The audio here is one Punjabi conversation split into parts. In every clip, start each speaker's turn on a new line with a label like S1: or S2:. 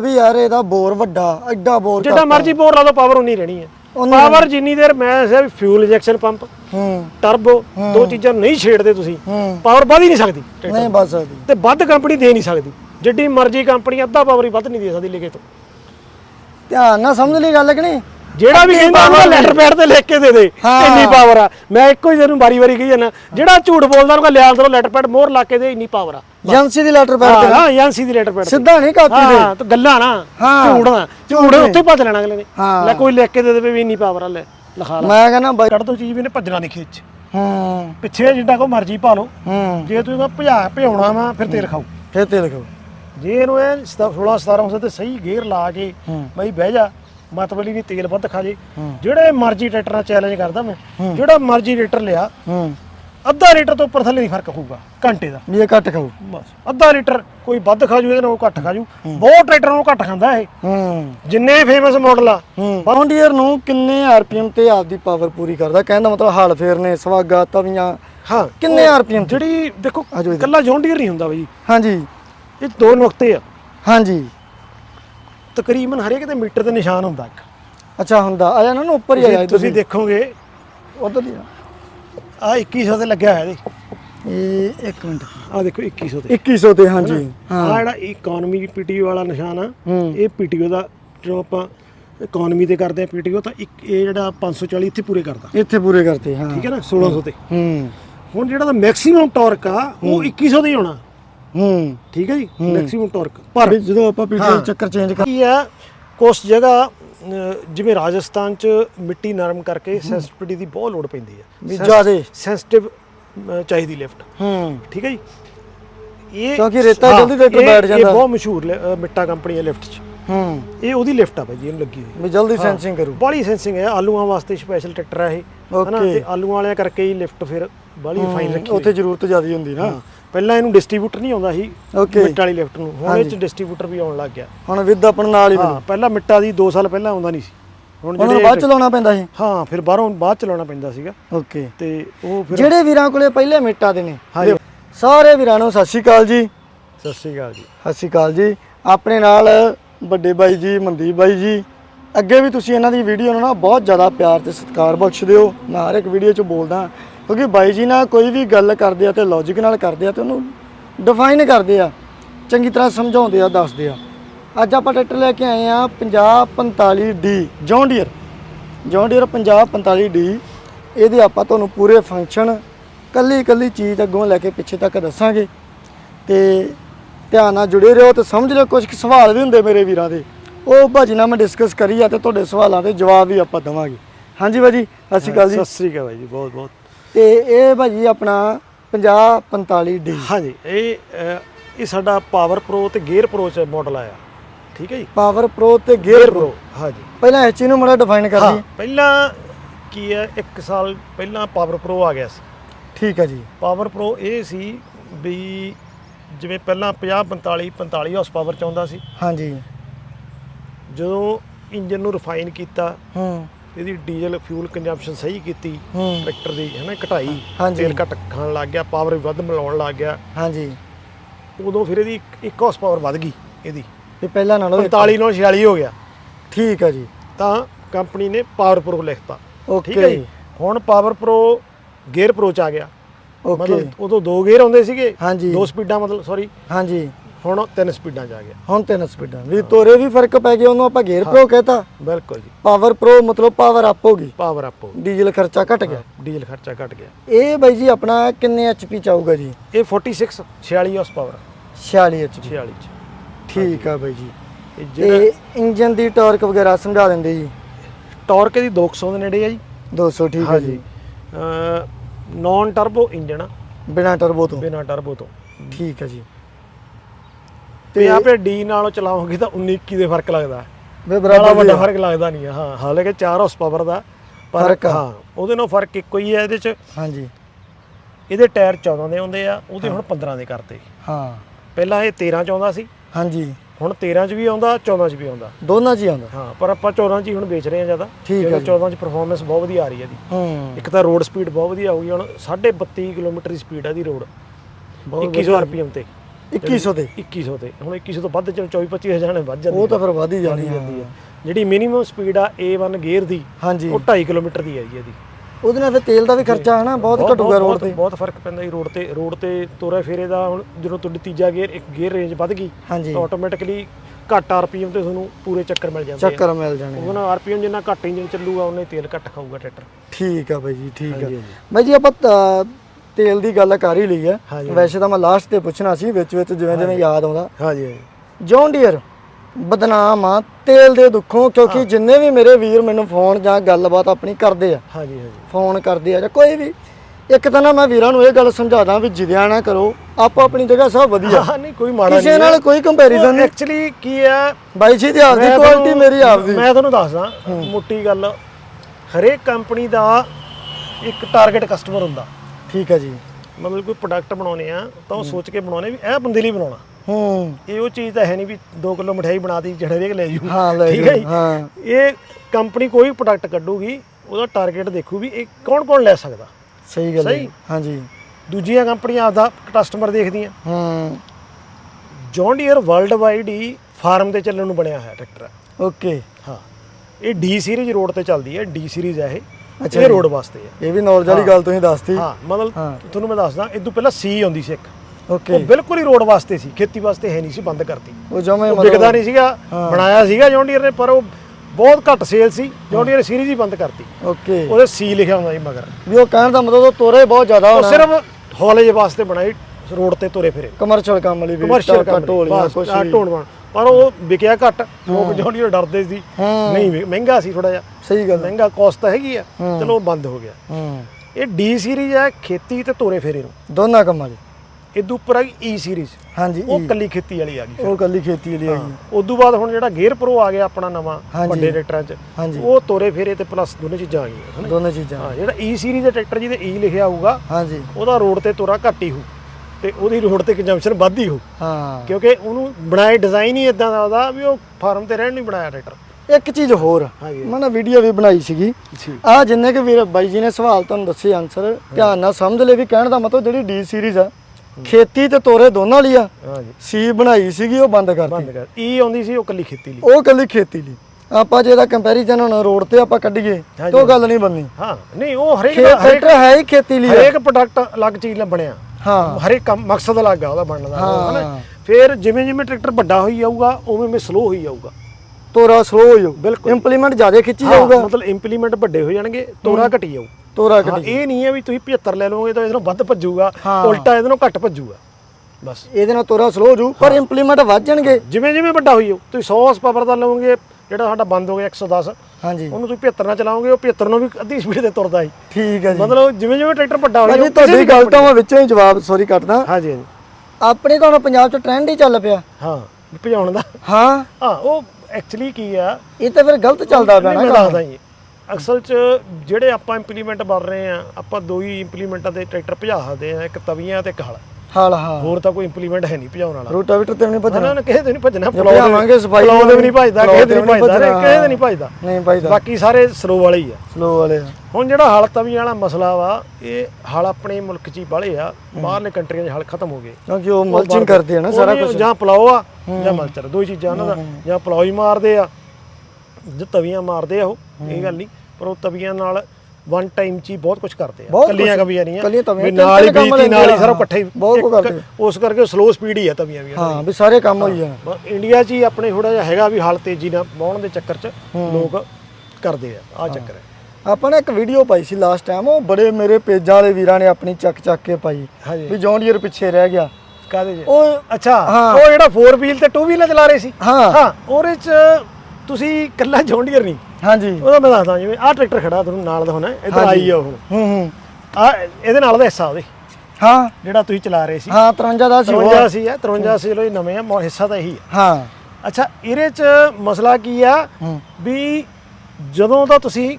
S1: ਵੀ ਯਾਰ ਇਹਦਾ ਬੋਰ ਵੱਡਾ ਐਡਾ ਬੋਰ
S2: ਜਿੱਦਾਂ ਮਰਜ਼ੀ ਬੋਰ ਲਾ ਦੋ ਪਾਵਰ ਉਨੀ ਰਹਿਣੀ ਹੈ। ਪਾਵਰ ਜਿੰਨੀ ਦੇਰ ਮੈਂ ਸਿਆ ਫਿਊਲ ਇੰਜੈਕਸ਼ਨ ਪੰਪ
S1: ਹੂੰ।
S2: ਟਰਬੋ ਦੋ ਚੀਜ਼ਾਂ ਨਹੀਂ ਛੇੜਦੇ ਤੁਸੀਂ ਪਾਵਰ ਵੱਧ ਹੀ ਨਹੀਂ ਸਕਦੀ।
S1: ਨਹੀਂ ਬਸ ਸਕਦੀ।
S2: ਤੇ ਵੱਧ ਕੰਪਨੀ ਦੇ ਨਹੀਂ ਸਕਦੀ। ਜਿੱਡੀ ਮਰਜ਼ੀ ਕੰਪਨੀ ਅੱਧਾ ਪਾਵਰ ਹੀ ਵੱਧ ਨਹੀਂ ਦੇ ਸਕਦੀ ਲਿਖੇ ਤੋਂ।
S1: ਧਿਆਨ ਨਾਲ ਸਮਝ ਲਈ ਗੱਲ ਕਿ ਨਹੀਂ?
S2: ਜਿਹੜਾ ਵੀ ਕਹਿੰਦਾ ਉਹਨੂੰ ਲੈਟਰ ਪੈਡ ਤੇ ਲਿਖ ਕੇ ਦੇ ਦੇ। ਇੰਨੀ ਪਾਵਰ ਆ। ਮੈਂ ਇੱਕੋ ਹੀ ਤੈਨੂੰ ਵਾਰੀ ਵਾਰੀ ਕਹੀ ਜਾਂਦਾ ਜਿਹੜਾ ਝੂਠ ਬੋਲਦਾ ਉਹਨੂੰ ਕਹ ਲਿਆ ਅੰਦਰੋਂ ਲੈਟਰ ਪੈਡ ਮੋਹਰ ਲਾ ਕੇ ਦੇ ਇੰਨੀ ਪਾਵਰ ਆ।
S1: ਏਜੰਸੀ ਦੀ ਲੈਟਰ ਪੈਡ
S2: ਹਾਂ ਹਾਂ ਏਜੰਸੀ ਦੀ ਲੈਟਰ ਪੈਡ
S1: ਸਿੱਧਾ ਨਹੀਂ ਕਾਪੀ ਦੇ
S2: ਹਾਂ ਤੇ ਗੱਲਾਂ ਨਾ। ਝੂਠ ਨਾ ਝੂਠ ਉੱਥੇ ਭੱਜ ਲੈਣਾ ਅਗਲੇ ਨੇ। ਲੈ ਕੋਈ ਲਿਖ ਕੇ ਦੇ ਦੇਵੇ ਵੀ ਇੰਨੀ ਪਾਵਰ ਆ ਲੈ ਲਿਖਾ ਲੈ।
S1: ਮੈਂ ਕਹਿੰਦਾ ਬਾਈ
S2: ਕੱਢ ਦੋ ਚੀਜ਼ ਵੀ ਨੇ ਭੱਜਣਾ ਨਹੀਂ ਖੇਚ
S1: ਹੂੰ।
S2: ਪਿੱਛੇ ਜਿੱਦਾਂ ਕੋ ਮਰਜ਼ੀ ਪਾ ਲਓ।
S1: ਹੂੰ।
S2: ਜੇ ਤੁਸੀਂ ਇਹਦਾ ਭਜਾ ਭਜਾਉਣਾ ਵਾ ਫਿਰ ਤੇਲ ਖਾਓ।
S1: ਫੇਰ ਤੇ ਲਿਖੋ
S2: ਜੇ ਇਹਨੂੰ ਇਹ 16 17 ਤੇ ਸਹੀ ਗੇਅਰ ਲਾ ਕੇ। ਬਈ ਬਹਿ ਜਾ ਮਤਲਬ ਨਹੀਂ ਤੇਲ ਵੱਧ ਖਾ ਜੇ। ਜਿਹੜੇ ਮਰਜ਼ੀ ਟਰੈਕਟਰ ਨਾਲ ਚੈਲੰਜ ਕਰਦਾ ਮੈਂ ਜਿਹੜਾ ਮਰਜ਼ੀ ਟਰੈਕਟਰ ਲਿਆ ਅੱਧਾ ਲੀਟਰ ਤੋਂ ਉੱਪਰ ਥੱਲੇ ਨਹੀਂ ਫ਼ਰਕ ਹੋਊਗਾ ਘੰਟੇ ਦਾ।
S1: ਵੀ ਇਹ ਘੱਟ ਖਾਓ
S2: ਬਸ ਅੱਧਾ ਲੀਟਰ ਕੋਈ ਵੱਧ ਖਾ ਜੂ ਇਹਦੇ ਨਾਲੋਂ ਘੱਟ ਖਾ ਜੂ ਬਹੁਤ ਟਰੈਕਟਰ ਨਾਲੋਂ ਘੱਟ ਖਾਂਦਾ ਇਹ। ਜਿੰਨੇ ਫੇਮਸ ਮਾਡਲ ਆ।
S1: ਬਾਉਂਡੀਅਰ ਨੂੰ ਕਿੰਨੇ ਆਰਪੀਐਮ ਤੇ ਆਪਦੀ ਪਾਵਰ ਪੂਰੀ ਕਰਦਾ? ਕਹਿਣ ਦਾ ਮਤਲਬ ਹਾਲ ਫੇਰਨੇ ਸਵਾਗਾ ਤਵੀਆਂ।
S2: ਹਾਂ
S1: ਕਿੰਨੇ ਆਰਪੀਐਮ
S2: ਜਿਹੜੀ ਦੇਖੋ। ਕੱਲਾ ਜੌਂਡੀਅਰ ਨਹੀਂ ਹੁੰਦਾ ਬਈ।
S1: ਹਾਂਜੀ।
S2: ਇਹ ਦੋ ਨੁਕਤੇ ਆ।
S1: ਹਾਂਜੀ।
S2: ਤਕਰੀਬਨ ਹਰੇਕ ਦੇ ਮੀਟਰ ਤੇ ਨਿਸ਼ਾਨ ਹੁੰਦਾ ਇੱਕ।
S1: ਅੱਛਾ ਹੁੰਦਾ। ਆ ਜਾ ਨਾ ਉੱਪਰ ਹੀ ਆ ਜਾ
S2: ਤੁਸੀਂ- ਤੁਸੀਂ ਦੇਖੋਗੇ।
S1: ਉਧਰ ਹੀ ਆ।
S2: ਆ 2100 ਤੇ ਲੱਗਿਆ ਹੋਇਆ ਇਹਦੇ।
S1: ਇਹ ਇੱਕ ਮਿੰਟ।
S2: ਆ ਦੇਖੋ 2100 ਤੇ।
S1: 2100 ਤੇ ਹਾਂਜੀ।
S2: ਆ ਜਿਹੜਾ ਇਕਨੋਮੀ ਪੀਟੀਓ ਵਾਲਾ ਨਿਸ਼ਾਨ ਆ
S1: ਹੂੰ।
S2: ਇਹ ਪੀਟੀਓ ਦਾ ਜੋ ਆਪਾਂ ਇਕਨੋਮੀ ਤੇ ਕਰਦੇ ਆ ਪੀਟੀਓ ਤਾਂ ਇੱਕ ਇਹ ਜਿਹੜਾ 540 ਇੱਥੇ ਪੂਰੇ ਕਰਦਾ।
S1: ਇੱਥੇ ਪੂਰੇ ਕਰਤੇ ਹਾਂ।
S2: ਠੀਕ ਹੈ ਨਾ? 1600 ਤੇ।
S1: ਹੂੰ।
S2: ਹੁਣ ਜਿਹੜਾ ਦਾ ਮੈਕਸਿਮਮ ਟਾਰਕ ਆ ਉਹ 2100 ਤੇ ਹੀ ਹੋਣਾ।
S1: ਹੂੰ।
S2: ਠੀਕ ਹੈ ਜੀ? ਮੈਕਸਿਮਮ ਟਾਰਕ ਪਰ
S1: ਜਦੋਂ ਆਪਾਂ ਪੀਟੀਓ ਚੱਕਰ ਚੇਂਜ ਕਰ
S2: ਕੀ ਆ ਕੁਛ ਜਗ੍ਹਾ ਜਿਵੇਂ ਰਾਜਸਥਾਨ ਚ ਮਿੱਟੀ ਨਰਮ ਕਰਕੇ ਸੈਂਸਿਟਿਵਿਟੀ ਦੀ ਬਹੁਤ ਲੋੜ ਪੈਂਦੀ ਹੈ।
S1: ਵੀ ਜ਼ਿਆਦੇ।
S2: ਸੈਂਸਿਟਿਵ ਚਾਹੀਦੀ ਲਿਫਟ
S1: ਹੂੰ।
S2: ਠੀਕ ਹੈ ਜੀ? ਇਹ
S1: ਕਿਉਂਕਿ ਰੇਤਾ
S2: ਹਾਂ,
S1: ਜਲਦੀ ਟਰੈਕਟਰ
S2: ਇਹ-
S1: ਬੈਠ
S2: ਇਹ
S1: ਜਾਂਦਾ।
S2: ਬਹੁਤ ਮਸ਼ਹੂਰ ਮਿੱਟਾ ਕੰਪਨੀ ਹੈ ਲਿਫਟ ਚ।
S1: ਹੂੰ।
S2: ਇਹ ਉਹਦੀ ਲਿਫਟ ਆ ਭਾਈ ਜੀ ਇਹਨੂੰ ਲੱਗੀ ਹੋਈ।
S1: ਵੀ ਜਲਦੀ ਸੈਂਸਿੰਗ ਕਰੂ।
S2: ਬਾਲੀ ਸੈਂਸਿੰਗ ਹੈ ਆਲੂਆਂ ਵਾਸਤੇ ਸਪੈਸ਼ਲ ਟਰੈਕਟਰ ਹੈ ਇਹ। ਹਨਾ. ਤੇ ਆਲੂਆਂ ਵਾਲਿਆਂ ਕਰਕੇ ਹੀ ਲਿਫਟ ਫਿਰ ਬਾਲੀ ਫਾਈਨ ਰੱਖੀ
S1: ਉੱਥੇ ਜ਼ਰੂਰਤ ਜ਼ਿਆਦੀ ਹੁੰਦੀ ਨਾ।
S2: ਹਾਂ, ਪਹਿਲਾਂ ਇਹਨੂੰ ਡਿਸਟ੍ਰੀਬਿਊਟਰ ਨਹੀਂ ਆਉਂਦਾ ਸੀ
S1: Okay.
S2: ਮਿੱਟ ਵਾਲੀ ਲਿਫਟ ਨੂੰ। ਹੁਣ ਇਹ ਚ ਡਿਸਟ੍ਰੀਬਿਊਟਰ ਵੀ ਆਉਣ ਲੱਗ ਗਿਆ।
S1: ਹੁਣ ਵਿਦ ਆਪਣ ਨਾਲ ਹੀ ਮਿਲੂ
S2: ਪਹਿਲਾਂ ਮਿੱਟਾ ਦੀ 2 ਸਾਲ ਪਹਿਲਾਂ ਆਉਂਦਾ ਨਹੀਂ ਸੀ। ਹੁਣ
S1: ਹੁਣ ਬਾਅਦ ਚਲਾਉਣਾ ਪੈਂਦਾ ਸੀ?
S2: ਹਾਂ ਫਿਰ ਬਾਹਰੋਂ ਬਾਅਦ ਚਲਾਉਣਾ ਪੈਂਦਾ ਸੀਗਾ।
S1: ਓਕੇ
S2: ਤੇ ਉਹ ਫਿਰ
S1: ਜਿਹੜੇ ਵੀਰਾਂ ਕੋਲੇ ਪਹਿਲੇ ਮਿੱਟਾ ਦੇ ਨੇ
S2: ਹਾਂਜੀ।
S1: ਸਾਰੇ ਵੀਰਾਂ ਨੂੰ ਸਤਿ ਸ਼੍ਰੀ ਅਕਾਲ ਜੀ।
S2: ਸਤਿ ਸ਼੍ਰੀ ਅਕਾਲ ਜੀ।
S1: ਸਤਿ ਸ਼੍ਰੀ ਅਕਾਲ ਜੀ। ਆਪਣੇ ਨਾਲ ਵੱਡੇ ਬਾਈ ਜੀ ਮਨਦੀਪ ਬਾਈ ਜੀ। ਅੱਗੇ ਵੀ ਤੁਸੀਂ ਇਹਨਾਂ ਦੀ ਵੀਡੀਓ ਨੂੰ ਨਾ ਬਹੁਤ ਜ਼ਿਆਦਾ ਪਿਆਰ ਤੇ ਸਤਿਕਾਰ ਬਖਸ਼ਦੇ ਹੋ। ਮੈਂ ਹਰ ਇੱਕ ਵੀਡੀਓ 'ਚ ਬੋਲਦਾ ਕਿਉਂਕਿ ਬਾਈ ਜੀ ਨਾਲ ਕੋਈ ਵੀ ਗੱਲ ਕਰਦੇ ਆ ਤੇ ਲੌਜੀਕ ਨਾਲ ਕਰਦੇ ਆ ਤੇ ਉਹਨੂੰ ਡਿਫਾਈਨ ਕਰਦੇ ਆ, ਚੰਗੀ ਤਰ੍ਹਾਂ ਸਮਝਾਉਂਦੇ ਆ, ਦੱਸਦੇ ਆ। ਅੱਜ ਆਪਾਂ ਟਰੈਕਟਰ ਲੈ ਕੇ ਆਏ ਆ 5045D ਜੌਂਡੀਅਰ ਜੌਂਡੀਅਰ 5045D ਇਹਦੇ ਆਪਾਂ ਤੁਹਾਨੂੰ ਪੂਰੇ ਫੰਕਸ਼ਨ ਕੱਲੀ ਕੱਲੀ ਚੀਜ਼ ਅੱਗੋਂ ਲੈ ਕੇ ਪਿੱਛੇ ਤੱਕ ਦੱਸਾਂਗੇ। ਤੇ ਧਿਆਨ ਨਾਲ ਜੁੜੇ ਰਹੋ ਤੇ ਸਮਝ ਲਿਓ ਕੁਝ ਸਵਾਲ ਵੀ ਹੁੰਦੇ ਮੇਰੇ ਵੀਰਾਂ ਦੇ। ਉਹ ਭਾਜੀ ਨਾਲ ਮੈਂ ਡਿਸਕਸ ਕਰੀ ਆ ਤੇ ਤੁਹਾਡੇ ਸਵਾਲਾਂ ਦੇ ਜਵਾਬ ਵੀ ਆਪਾਂ ਦਵਾਂਗੇ। ਹਾਂਜੀ ਭਾਜੀ, ਸਤਿ ਸ਼੍ਰੀ ਅਕਾਲ ਜੀ।
S2: ਸਤਿ ਸ਼੍ਰੀ ਅਕਾਲ ਜੀ ਬਹੁਤ ਬਹੁਤ
S1: ਤੇ ਇਹ ਭਾਜੀ ਆਪਣਾ 50 45 ਡੀ।
S2: ਹਾਂਜੀ ਇਹ ਇਹ ਸਾਡਾ ਪਾਵਰ ਪ੍ਰੋ ਤੇ ਗੇਅਰ ਪ੍ਰੋ ਚ ਮਾਡਲ ਆਇਆ। ਠੀਕ ਹੈ ਜੀ?
S1: ਪਾਵਰ ਪ੍ਰੋ ਤੇ ਗੇਅਰ ਪ੍ਰੋ
S2: ਹਾਂਜੀ।
S1: ਪਹਿਲਾਂ ਚੀਜ਼ ਨੂੰ ਮੜਾ ਡਿਫਾਈਨ ਕਰ ਲਈ
S2: ਪਹਿਲਾਂ ਕੀ ਹੈ 1 ਸਾਲ ਪਹਿਲਾਂ ਪਾਵਰ ਪ੍ਰੋ ਆ ਗਿਆ ਸੀ।
S1: ਠੀਕ ਹੈ ਜੀ।
S2: ਪਾਵਰ ਪ੍ਰੋ ਇਹ ਸੀ ਵੀ ਜਿਵੇਂ ਪਹਿਲਾਂ 50 45 45 ਹਾਰਸ ਪਾਵਰ ਚ ਆਉਂਦਾ ਸੀ।
S1: ਹਾਂਜੀ।
S2: ਜਦੋਂ ਇੰਜਨ ਨੂੰ ਰਿਫਾਈਨ ਕੀਤਾ
S1: ਹੂੰ।
S2: ਇਹਦੀ ਡੀਜ਼ਲ ਫਿਊਲ ਕੰਜ਼ੰਪਸ਼ਨ ਸਹੀ ਕੀਤੀ ਟਰੈਕਟਰ ਦੀ ਹੈ ਨਾ ਘਟਾਈ। ਤੇਲ ਘੱਟ ਖਾਣ ਲੱਗ ਗਿਆ ਪਾਵਰ ਵੀ ਵੱਧ ਮਿਲਾਉਣ ਲੱਗ ਗਿਆ।
S1: ਹਾਂਜੀ।
S2: ਉਦੋਂ ਫਿਰ ਇਹਦੀ 1 ਹਾਰਸ ਪਾਵਰ ਵੱਧ ਗਈ ਇਹਦੀ।
S1: ਤੇ ਪਹਿਲਾਂ ਨਾਲੋਂ ਇੱਕ-
S2: 45 ਨਾਲ 46 ਹੋ ਗਿਆ।
S1: ਠੀਕ ਹੈ ਜੀ।
S2: ਤਾਂ ਕੰਪਨੀ ਨੇ ਪਾਵਰ ਪ੍ਰੋ ਲਿਖਤਾ। ਠੀਕ ਹੈ ਜੀ? ਹੁਣ ਪਾਵਰ ਪ੍ਰੋ ਗੇਅਰ ਪ੍ਰੋ ਚ ਆ ਗਿਆ। ਮਤਲਬ ਉਦੋਂ ਦੋ ਗੇਅਰ ਆਉਂਦੇ ਸੀਗੇ। ਦੋ ਸਪੀਡਾਂ ਮਤਲਬ ਸੌਰੀ
S1: ਹਾਂਜੀ।
S2: ਹੁਣ ਤਿੰਨ ਸਪੀਡਾਂ ਚ ਆ ਗਿਆ।
S1: ਹੁਣ ਤਿੰਨ ਸਪੀਡਾਂ। ਵੀ ਤੋਰੇ ਵੀ ਫ਼ਰਕ ਪੈ ਗਿਆ ਉਹਨੂੰ ਆਪਾਂ ਗੇਅਰ ਪ੍ਰੋ ਕਹਤਾ।
S2: ਬਿਲਕੁਲ ਜੀ।
S1: ਪਾਵਰ ਪ੍ਰੋ ਮਤਲਬ ਪਾਵਰ ਅਪ ਹੋ ਗਈ।
S2: ਪਾਵਰ ਅਪ ਹੋ
S1: ਡੀਜ਼ਲ ਖਰਚਾ ਘਟ ਗਿਆ।
S2: ਡੀਜ਼ਲ ਖਰਚਾ ਘਟ ਗਿਆ।
S1: ਇਹ ਬਾਈ ਜੀ ਆਪਣਾ ਕਿੰਨੇ ਐਚਪੀ ਚਾਹੂਗਾ ਜੀ?
S2: ਇਹ 46 46 ਹਾਰਸ ਪਾਵਰ
S1: 46 ਐਚਪੀ
S2: 46 ਚ।
S1: ਠੀਕ ਆ ਬਾਈ ਜੀ।
S2: ਇਹ
S1: ਇੰਜਨ ਦੀ ਟਾਰਕ ਵਗੈਰਾ ਸਮਝਾ ਦਿੰਦੇ ਜੀ।
S2: ਟਾਰਕ ਦੀ 200 ਦੇ ਨੇੜੇ ਆ ਜੀ।
S1: 200 ਠੀਕ ਹੈ ਜੀ।
S2: ਨਾਨ ਟਰਬੋ ਇੰਜਨ ਆ।
S1: ਬਿਨਾ ਟਰਬੋ ਤੋਂ।
S2: ਬਿਨਾ ਟਰਬੋ ਤੋਂ।
S1: ਠੀਕ ਹੈ ਜੀ।
S2: ਤੇ ਆਪੇ ਡੀ ਨਾਲੋਂ ਚਲਾਉਂਗੇ ਤਾਂ 19 21 ਦੇ ਫ਼ਰਕ ਲੱਗਦਾ।
S1: ਵੇ
S2: ਬੜਾ
S1: ਬਰਾਬਰ
S2: ਵੱਡਾ
S1: ਹੀ।
S2: ਫ਼ਰਕ ਲੱਗਦਾ ਨਹੀਂ ਆ, ਹਾਂ ਹਾਲਾਂਕਿ 4 ਹਾਰਸ ਪਾਵਰ ਦਾ ਪਰ
S1: ਫ਼ਰਕ ਆ।
S2: ਹਾਂ ਉਹਦੇ ਨਾਲ ਫ਼ਰਕ ਇੱਕੋ ਹੀ ਹੈ ਇਹਦੇ ਚ।
S1: ਹਾਂਜੀ।
S2: ਇਹਦੇ ਟਾਇਰ 14 ਦੇ ਆਉਂਦੇ ਆ ਉਹਦੇ ਹੁਣ 15 ਦੇ ਕਰਤੇ।
S1: ਹਾਂ।
S2: ਪਹਿਲਾਂ ਇਹ 13 ਚ ਆਉਂਦਾ ਸੀ।
S1: ਹਾਂਜੀ।
S2: ਹੁਣ 13 ਚ ਵੀ ਆਉਂਦਾ 14 ਚ ਵੀ ਆਉਂਦਾ।
S1: ਦੋਨਾਂ 'ਚ ਹੀ ਆਉਂਦਾ।
S2: ਹਾਂ ਪਰ ਆਪਾਂ 14 ਚ ਹੀ ਹੁਣ ਵੇਚ ਰਹੇ ਆ ਜ਼ਿਆਦਾ।
S1: ਠੀਕ ਹੈ ਜੀ।
S2: 14 ਚ ਪਰਫਾਰਮੈਂਸ ਬਹੁਤ ਵਧੀਆ ਆ ਰਹੀ ਹੈ ਇਹਦੀ।
S1: ਹੂੰ।
S2: ਇੱਕ ਤਾਂ ਰੋਡ ਸਪੀਡ ਬਹੁਤ ਵਧੀਆ ਹੋ ਗਈ ਹੁਣ 32 ਕਿਲੋਮੀਟਰ ਦੀ ਸਪੀਡ ਆ ਦੀ ਰੋਡ
S1: ਬਹੁਤ
S2: 2100 ਆਰਪੀਐਮ ਤੇ
S1: 2100 ਤੇ
S2: 2100 ਤੇ ਹੁਣ 2100 ਤੋਂ ਵੱਧ ਚਲੋ 24 25000 ਨੇ ਵੱਧ ਜਾਂਦੀ
S1: ਉਹ ਤਾਂ ਫਿਰ ਵਧ ਹੀ ਜਾਣੀ
S2: ਜਾਂਦੀ ਹੈ ਜਿਹੜੀ ਮਿਨੀਮਮ ਸਪੀਡ ਆ A1 ਗੇਅਰ ਦੀ
S1: ਹਾਂਜੀ।
S2: ਉਹ 2.5 ਕਿਲੋਮੀਟਰ ਦੀ ਹੈ ਜੀ ਇਹਦੀ।
S1: ਉਹਦੇ ਨਾਲ ਫਿਰ ਤੇਲ ਦਾ ਵੀ ਖਰਚਾ ਹੈ ਨਾ ਬਹੁਤ ਘਟੂਗਾ ਰੋਡ ਤੇ।
S2: ਬਹੁਤ ਫ਼ਰਕ ਪੈਂਦਾ ਜੀ ਰੋਡ ਤੇ। ਰੋਡ ਤੇ ਤੋਰੇ ਫੇਰੇ ਦਾ ਹੁਣ ਜਦੋਂ ਤੁਹਾਡੀ ਤੀਜਾ ਗੇਅਰ ਇੱਕ ਗੇਅਰ ਰੇਂਜ ਵੱਧ ਗਈ ਤਾਂ ਆਟੋਮੈਟਿਕਲੀ ਘੱਟ ਆਰਪੀਐਮ ਤੇ ਤੁਹਾਨੂੰ ਪੂਰੇ ਚੱਕਰ ਮਿਲ ਜਾਂਦੇ
S1: ਚੱਕਰ ਮਿਲ ਜਾਣੇ
S2: ਉਹਦੇ ਨਾਲ ਆਰਪੀਐਮ ਜਿੰਨਾ ਘੱਟ ਇੰਜਨ ਚੱਲੂਗਾ ਉਹਨੇ ਤੇਲ ਘੱਟ ਖਾਊਗਾ ਟਰੈਕਟਰ।
S1: ਠੀਕ ਆ ਬਾਈ ਜੀ ਠੀਕ ਆ। ਬਾਈ ਜੀ ਆਪਾਂ ਤੇਲ ਦੀ ਗੱਲ ਕਰ ਹੀ ਲਈ ਹੈ। ਵੈਸੇ ਤਾਂ ਮੈਂ ਲਾਸਟ ਤੇ ਪੁੱਛਣਾ ਸੀ ਵਿੱਚ ਵਿੱਚ ਜਿਵੇਂ ਜਿਵੇਂ ਯਾਦ ਆਉਂਦਾ।
S2: ਹਾਂਜੀ ਹਾਂਜੀ।
S1: ਜੌਨ ਡੀਅਰ ਬਦਨਾਮ ਆ ਤੇਲ ਦੇ ਦੁੱਖੋਂ ਕਿਉਂਕਿ ਜਿੰਨੇ ਵੀ ਮੇਰੇ ਵੀਰ ਮੈਨੂੰ ਫੋਨ ਜਾਂ ਗੱਲਬਾਤ ਆਪਣੀ ਕਰਦੇ ਆ
S2: ਹਾਂਜੀ ਹਾਂਜੀ।
S1: ਫੋਨ ਕਰਦੇ ਆ ਜਾਂ ਕੋਈ ਵੀ ਇੱਕ ਤਾਂ ਨਾ ਮੈਂ ਵੀਰਾਂ ਨੂੰ ਇਹ ਗੱਲ ਸਮਝਾਦਾ ਵੀ ਜਿਦਿਆ ਨਾ ਕਰੋ ਆਪੋ ਆਪਣੀ ਜਗ੍ਹਾ ਸਭ ਵਧੀਆ।
S2: ਹਾਂ ਨਹੀਂ ਕੋਈ ਮਾੜਾ
S1: ਕਿਸੇ ਨਾਲ ਕੋਈ ਕੰਪੈਰੀਜ਼ਨ ਨਹੀਂ।
S2: ਐਕਚੁਅਲੀ ਕੀ ਹੈ
S1: ਬਾਈ ਜੀ ਦੀ ਆਪਦੀ ਕੁਆਲਿਟੀ ਮੇਰੀ ਆਪਦੀ।
S2: ਮੈਂ ਤੁਹਾਨੂੰ ਦੱਸਦਾ ਮੋਟੀ ਗੱਲ। ਹਰੇਕ ਕੰਪਨੀ ਦਾ ਇੱਕ ਟਾਰਗੇਟ ਕਸਟਮਰ ਹੁੰਦਾ।
S1: ਠੀਕ ਹੈ ਜੀ।
S2: ਮਤਲਬ ਕੋਈ ਪ੍ਰੋਡਕਟ ਬਣਾਉਣੇ ਆ ਤਾਂ ਉਹ ਸੋਚ ਕੇ ਬਣਾਉਣੇ ਵੀ ਇਹ ਬੰਦੇ ਲਈ ਬਣਾਉਣਾ।
S1: ਹੂੰ।
S2: ਇਹ ਉਹ ਚੀਜ਼ ਤਾਂ ਹੈ ਨਹੀਂ ਵੀ 2 ਕਿਲੋ ਮਠਿਆਈ ਬਣਾਤੀ ਜਿਹੜੇ ਦੇ ਲੈ ਜੂ
S1: ਹਾਂ ਲੈ
S2: ਠੀਕ ਹੈ
S1: ਜਾਓ,
S2: ਜੀ
S1: ਹਾਂ।
S2: ਇਹ ਕੰਪਨੀ ਕੋਈ ਪ੍ਰੋਡਕਟ ਕੱਢੂਗੀ ਉਹਦਾ ਟਾਰਗੇਟ ਦੇਖੂ ਵੀ ਇਹ ਕੌਣ ਕੌਣ ਲੈ ਸਕਦਾ।
S1: ਸਹੀ ਗੱਲ ਹੈ। ਹਾਂਜੀ।
S2: ਦੂਜੀਆਂ ਕੰਪਨੀਆਂ ਆਪਦਾ ਕਸਟਮਰ ਦੇਖਦੀਆਂ।
S1: ਹੂੰ।
S2: ਜੌਨ ਡੀਅਰ ਵਰਲਡ ਵਾਈਡ ਹੀ ਫਾਰਮ ਤੇ ਚੱਲਣ ਨੂੰ ਬਣਿਆ ਹੋਇਆ ਟਰੈਕਟਰ।
S1: ਓਕੇ
S2: ਹਾਂ। ਇਹ ਡੀ ਸੀਰੀਜ਼ ਰੋਡ ਤੇ ਚੱਲਦੀ ਹੈ ਡੀ ਸੀਰੀਜ਼ ਹੈ ਇਹ। ਇਹ। ਰੋਡ ਵਾਸਤੇ ਹੈ।
S1: ਇਹ ਵੀ ਨੌਲੇਜ ਵਾਲੀ ਗੱਲ ਤੁਸੀਂ ਦੱਸਤੀ।
S2: ਹਾਂ ਮਤਲਬ। ਤੁਹਾਨੂੰ ਮੈਂ ਦੱਸਦਾ ਤੋਂ ਪਹਿਲਾਂ ਸੀ ਆਉਂਦੀ ਸੀ ਇੱਕ।
S1: ਓਕੇ
S2: ਉਹ ਬਿਲਕੁਲ ਹੀ ਰੋਡ ਵਾਸਤੇ ਸੀ ਖੇਤੀ ਵਾਸਤੇ ਹੈ ਨਹੀਂ ਸੀ ਬੰਦ ਕਰਤੀ।
S1: ਉਹ ਜਮੇ
S2: ਵਿਕਦਾ ਨਹੀਂ ਸੀਗਾ। ਬਣਾਇਆ ਸੀਗਾ ਜੌਨ ਡੀਅਰ ਨੇ ਪਰ ਉਹ ਬਹੁਤ ਘੱਟ ਸੇਲ ਸੀ ਜੌਨ ਡੀਅਰ ਸੀਰੀਜ਼ ਹੀ ਬੰਦ ਕਰਤੀ।
S1: ਓਕੇ
S2: ਉਹਦੇ ਸੀ ਲਿਖਿਆ ਹੁੰਦਾ ਸੀ ਮਗਰ।
S1: ਵੀ ਉਹ ਕਹਿਣ ਦਾ ਮਤਲਬ ਉਹ ਤੋਰੇ ਬਹੁਤ ਜ਼ਿਆਦਾ ਹੋਣਾ।
S2: ਸਿਰਫ ਹੌਲੇਜ ਵਾਸਤੇ ਬਣਾਈ ਰੋਡ ਤੇ ਤੁਰੇ ਫਿਰੇ।
S1: ਕਮਰਸ਼ੀਅਲ ਕੰਮ ਲਈ ਵੀ
S2: ਕਮਰਸ਼ੀਅਲ ਕੰਮ
S1: ਢੋਲੀਆਂ ਕੁਛ ਵੀ।
S2: ਢੋਣ ਬਣ ਪਰ ਉਹ ਵਿਕਿਆ ਘੱਟ ਲੋਕ ਜੌਨ ਡੀਅਰ ਡਰਦੇ ਸੀ। ਨਹੀਂ ਮਹਿੰਗਾ ਸੀ ਥੋੜਾ ਜਿਹਾ।
S1: ਸਹੀ ਗੱਲ ਹੈ।
S2: ਮਹਿੰਗਾ ਕਾਸਟ ਤਾਂ ਹੈਗੀ ਆ। ਚਲੋ ਉਹ ਬੰਦ ਹੋ ਗਿਆ।
S1: ਹੂੰ।
S2: ਇਹ ਡੀ ਸੀਰੀਜ਼ ਹੈ ਖੇਤੀ ਤੇ ਤੋਰੇ ਫੇਰੇ ਨੂੰ।
S1: ਦੋਨਾਂ ਕੰਮਾਂ ਲਈ
S2: ਇਦੋਂ ਉੱਪਰ ਆ ਗਈ ਈ ਸੀਰੀਜ਼
S1: ਹਾਂਜੀ
S2: ਉਹ
S1: ਇਹ-
S2: ਕੱਲੀ ਖੇਤੀ ਵਾਲੀ ਆ ਗਈ
S1: ਉਹ ਕੱਲੀ ਖੇਤੀ ਲਈ ਹੈਗੀ
S2: ਉਦੋਂ ਬਾਅਦ ਹੁਣ ਜਿਹੜਾ ਗੇਅਰ ਪ੍ਰੋ ਆ ਗਿਆ ਆਪਣਾ ਨਵਾਂ
S1: ਹਾਂਜੀ।
S2: ਵੱਡੇ ਟਰੈਕਟਰਾਂ 'ਚ।
S1: ਹਾਂਜੀ।
S2: ਉਹ ਤੋਰੇ ਫੇਰੇ ਤੇ ਪਲੱਸ ਦੋਨੇ ਚੀਜ਼ਾਂ ਆ ਗਈਆਂ ਹਨਾ?
S1: ਦੋਨੇ ਚੀਜ਼ਾਂ
S2: ਹਾਂ ਜਿਹੜਾ ਈ ਸੀਰੀਜ਼ ਦੇ ਟਰੈਕਟਰ ਜਿਹਦੇ ਈ ਲਿਖਿਆ ਹੋਊਗਾ
S1: ਹਾਂਜੀ।
S2: ਉਹਦਾ ਰੋਡ ਤੇ ਤੋਰਾ ਘੱਟ ਹੀ ਹੋਊ। ਤੇ ਉਹਦੀ ਰੋਡ ਤੇ ਕੰਜੰਪਸ਼ਨ ਵੱਧ ਹੀ।
S1: ਹਾਂ।
S2: ਕਿਉਂਕਿ ਉਹਨੂੰ ਬਣਾਏ ਡਿਜ਼ਾਈਨ ਹੀ ਇਦਾਂ ਦਾ ਉਹਦਾ ਵੀ ਉਹ ਫਾਰਮ ਤੇ ਰਹਿਣ ਨਹੀਂ ਬਣਾਇਆ ਟਰੈਕਟਰ
S1: ਇੱਕ ਚੀਜ਼ ਹੋਰ ਮੈਂ ਨਾ ਵੀਡੀਓ ਵੀ ਬਣਾਈ ਸੀਗੀ। ਆ ਜਿੰਨੇ ਕਿ ਵੀਰ ਬਾਈ ਜੀ ਨੇ ਸਵਾਲ ਤੁਹਾਨੂੰ ਦੱਸੇ ਆਨਸਰ ਧਿਆਨ ਨਾਲ ਸਮਝ ਲੈ ਵੀ ਕਹਿਣ ਦਾ ਮਤਲਬ ਜਿਹੜੀ ਡੀ ਸੀਰੀਜ਼ ਆ ਖੇਤੀ ਤੇ ਤੋਰੇ ਦੋਨਾਂ ਲਈ ਆ। ਸੀ ਬਣਾਈ ਸੀਗੀ ਉਹ ਬੰਦ ਕਰਤੀ।
S2: ਈ ਆਉਂਦੀ ਸੀ ਉਹ ਕੱਲੀ ਖੇਤੀ ਲਈ।
S1: ਉਹ ਕੱਲੀ ਖੇਤੀ ਲਈ। ਆਪਾਂ ਜੇ ਇਹਦਾ ਕੰਪੈਰੀਜ਼ਨ ਹੁਣ ਰੋਡ ਤੇ ਆਪਾਂ ਕੱਢੀਏ ਤਾਂ ਉਹ ਗੱਲ ਨਹੀਂ ਬਣਨੀ।
S2: ਹਾਂ ਨਹੀਂ ਉਹ ਹਰੇਕ ਹਰੇਕ
S1: ਹੈ ਹੀ ਖੇਤੀ ਲਈ।
S2: ਹਰੇਕ ਪ੍ਰੋਡਕਟ ਅਲੱਗ ਚੀਜ਼ ਨਾਲ ਬਣਿਆ।
S1: ਹਾਂ।
S2: ਹਰੇਕ ਕੰਮ ਮਕਸਦ ਅਲੱਗ ਆ ਉਹਦਾ ਬਣਨ ਦਾ।
S1: ਹਾਂ।
S2: ਹਨਾ? ਫਿਰ ਜਿਵੇਂ ਜਿਵੇਂ ਟਰੈਕਟਰ ਵੱਡਾ ਹੋਈ ਜਾਊਗਾ ਉਵੇਂ ਉਵੇਂ ਸਲੋ ਹੋਈ ਜਾਊਗਾ।
S1: ਤੋਰਾ ਸਲੋ ਹੋ ਜਾਊ
S2: ਬਿਲਕੁਲ।
S1: ਇੰਪਲੀਮੈਂਟ ਜ਼ਿਆਦਾ ਖਿੱਚੀ ਜਾਊਗਾ।
S2: ਮਤਲਬ ਇੰਪਲੀਮੈਂਟ ਵੱਡੇ ਹੋ ਜਾਣਗੇ ਤੋਰਾ ਘਟੀ ਜਾਊ।
S1: ਤੋਰਾ ਕੱਢੀ
S2: ਇਹ ਨਹੀਂ ਹੈ ਵੀ ਤੁਸੀਂ 75 ਲੈ ਲਓਗੇ ਤਾਂ ਇਹਦੇ ਵੱਧ ਭੱਜੂਗਾ। ਉਲਟਾ ਇਹਦੇ ਘੱਟ ਭੱਜੂਗਾ। ਬਸ।
S1: ਇਹਦੇ ਨਾਲ ਤੋਰਾ ਸਲੋ ਹੋ ਜਾਊ ਪਰ ਇੰਪਲੀਮੈਂਟ ਵੱਧ ਜਾਣਗੇ।
S2: ਜਿਵੇਂ ਜਿਵੇਂ ਵੱਡਾ ਹੋਈ ਜਾਊ ਤੁਸੀਂ 100 ਹਾਰਸ ਪਾਵਰ ਦਾ ਲਓਗੇ ਜਿਹੜਾ ਸਾਡਾ ਬੰਦ ਹੋ ਗਿਆ 110
S1: ਹਾਂਜੀ।
S2: ਉਹਨੂੰ ਤੁਸੀਂ 75 ਨਾਲ ਚਲਾਓਗੇ ਉਹ 75 ਨੂੰ ਵੀ ਅੱਧੀ ਸਪੀਡ ਤੇ ਤੁਰਦਾ ਸੀ
S1: ਠੀਕ ਹੈ ਜੀ।
S2: ਮਤਲਬ ਜਿਵੇਂ ਜਿਵੇਂ ਟਰੈਕਟਰ ਵੱਡਾ ਜਾਊ ਕਿਸੇ
S1: ਤੁਹਾਡੀ ਗੱਲ ਤਾਂ ਮੈਂ ਵਿੱਚੋਂ ਹੀ ਜਵਾਬ ਸੌਰੀ ਕੱਟਦਾ।
S2: ਹਾਂਜੀ ਹਾਂਜੀ।
S1: ਆਪਣੇ ਕੋਲ ਪੰਜਾਬ 'ਚ ਟ੍ਰੈਂਡ ਹੀ ਚੱਲ ਪਿਆ।
S2: ਹਾਂ ਭਜਾਉਣ ਦਾ।
S1: ਹਾਂ।
S2: ਹਾਂ ਉਹ ਐਕਚੁਅਲੀ ਕੀ ਆ?
S1: ਇਹ ਤਾਂ ਫਿਰ ਗਲਤ ਚੱਲਦਾ ਪਿਆ ਨਾ
S2: ਮੈਂ। ਦੱਸਦਾ ਜੀ। ਅਸਲ 'ਚ ਜਿਹੜੇ ਆਪਾਂ ਇੰਪਲੀਮੈਂਟ ਬਣ ਰਹੇ ਆ ਆਪਾਂ ਦੋ ਹੀ ਇੰਪਲੀਮੈਂਟਾਂ ਤੇ ਟਰੈਕਟਰ ਭਜਾ ਸਕਦੇ ਆ ਇੱਕ ਤਵੀਆਂ ਤੇ ਇੱਕ ਹਲ।
S1: ਹਾਲ ਹਾਂ
S2: ਹੋਰ ਤਾਂ ਕੋਈ ਇੰਪਲੀਮੈਂਟ ਹੈ ਨਹੀਂ ਭਜਾਉਣ ਵਾਲਾ।
S1: ਰੋਟਾਭੀਟਰ ਤੇ ਵੀ ਨਹੀਂ ਭੱਜਣਾ।
S2: ਨੇ ਕਿਸੇ ਤੇ ਨਹੀਂ ਭੱਜਣਾ।
S1: ਭਜਾਵਾਂਗੇ ਸਫ਼ਾਈ
S2: ਪਲਾਉ ਦੇ ਵੀ ਨਹੀਂ ਭਜਦਾ
S1: ਪਲਾਉ
S2: ਕਿਸੇ
S1: ਤੇ
S2: ਨਹੀਂ ਭਜਦਾ। ਕਿਸੇ ਤੇ ਨਹੀਂ ਭਜਦਾ।
S1: ਨਹੀਂ ਭਾਈ ਦਾ
S2: ਬਾਕੀ ਸਾਰੇ ਸਲੋ ਵਾਲੇ ਹੀ ਆ।
S1: ਸਲੋ ਵਾਲੇ ਆ।
S2: ਹੁਣ ਜਿਹੜਾ ਹਲ ਤਵੀਆਂ ਵਾਲਾ ਮਸਲਾ ਵਾ ਇਹ ਹਲ ਆਪਣੇ ਮੁਲਕ 'ਚ ਹੀ ਬਾਲੇ ਆ। ਬਾਹਰਲੇ ਕੰਟਰੀਆਂ 'ਚ ਹਲ ਖਤਮ ਹੋ ਗਏ।
S1: ਕਿਉਂਕਿ ਉਹ ਮਲਚਿੰਗ ਕਰਦੇ ਆ ਨਾ ਸਾਰਾ ਕੁਝ
S2: ਜਾਂ ਪਲਾਓ ਆ ਜਾਂ ਮਲਚਰ ਦੋ ਹੀ ਚੀਜ਼ਾਂ ਉਹਨਾਂ ਦਾ। ਜਾਂ ਪਲਾਓ ਹੀ ਮਾਰਦੇ ਆ। ਜਾਂ ਤਵੀਆਂ ਮਾਰਦੇ ਆ ਉਹ ਇਹ ਗੱਲ ਨਹੀਂ। ਪਰ ਉਹ ਤਵੀਆਂ ਨਾਲ ਵਨ ਟਾਈਮ ਚ ਹੀ ਬਹੁਤ ਕੁਝ ਕਰਦੇ ਆ। ਕੱਲੀਆਂ। ਕਵੀਆਂ ਨਹੀਂ
S1: ਕੱਲੀਆਂ ਤਵੀਆਂ,
S2: ਵੀ
S1: ਤਿੰਨ
S2: ਨਾਲ ਹੀ ਬੀਤੀ ਨਾਲ ਹੀ ਸਾਰਾ
S1: ਆ।
S2: ਇਕੱਠੇ ਹੀ
S1: ਬਹੁਤ
S2: ਇੱਕ-
S1: ਕਰਦੇ।
S2: ਉਸ ਕਰਕੇ ਸਲੋ ਸਪੀਡ ਹੀ ਆ ਤਵੀਆਂ ਵੀ
S1: ਹਾਂ ਵੀ ਸਾਰੇ ਕੰਮ ਹੋਈ
S2: ਬ- ਇੰਡੀਆ 'ਚ ਹੀ ਆਪਣੇ ਥੋੜਾ ਜਿਹਾ ਹੈਗਾ ਵੀ ਹਾਲ ਤੇਜ਼ੀ ਨਾਲ ਵਾਉਣ ਦੇ ਚੱਕਰ 'ਚ ਲੋਕ ਕਰਦੇ ਆ ਆ ਚੱਕਰ ਹੈ।
S1: ਆਪਾਂ ਨੇ ਇੱਕ ਵੀਡੀਓ ਪਾਈ ਸੀ ਲਾਸਟ ਟਾਈਮ ਉਹ ਬੜੇ ਮੇਰੇ ਪੇਜਾਂ ਵਾਲੇ ਵੀਰਾਂ ਨੇ ਆਪਣੀ ਚੱਕ ਚੱਕ ਕੇ ਪਾਈ। ਵੀ ਜੌਨ ਡੀਅਰ ਪਿੱਛੇ ਰਹਿ ਗਿਆ।
S2: ਕਾਦੇ
S1: ਉਹ
S2: ਅੱਛਾ। ਉਹ ਜਿਹੜਾ 4 ਵੀਲ ਤੇ 2 ਵੀਲ ਚਲਾ ਰਹੇ ਸੀ।
S1: ਹਾਂ।
S2: ਹਾਂ ਉਹਦੇ 'ਚ ਤੁਸੀਂ ਇਕੱਲਾ ਜੌਂਡੀਅਰ ਨਹੀਂ।
S1: ਹਾਂਜੀ।
S2: ਉਹਦਾ ਮੈਂ ਦੱਸਦਾ ਜਿਵੇਂ ਆਹ ਟਰੈਕਟਰ ਖੜਾ ਤੁਹਾਨੂੰ ਨਾਲ ਦਾ ਹੋਣਾ ਇੱਧਰ ਆਈ ਆ ਉਹ।
S1: ਹੂੰ ਹੂੰ।
S2: ਆ ਇਹਦੇ ਨਾਲ ਦਾ ਹਿੱਸਾ ਉਹਦੇ।
S1: ਹਾਂ।
S2: ਜਿਹੜਾ ਤੁਸੀਂ ਚਲਾ ਰਹੇ ਸੀ।
S1: ਹਾਂ 53 ਦਾ ਸੀ ਉਹ।
S2: 53 ਸੀ ਆ 53 ਸੀ ਲੋ ਨਵੇਂ ਆ ਹਿੱਸਾ ਤਾਂ ਇਹੀ ਆ।
S1: ਹਾਂ।
S2: ਅੱਛਾ ਇਹਦੇ 'ਚ ਮਸਲਾ ਕੀ ਆ ਵੀ ਜਦੋਂ ਤਾਂ ਤੁਸੀਂ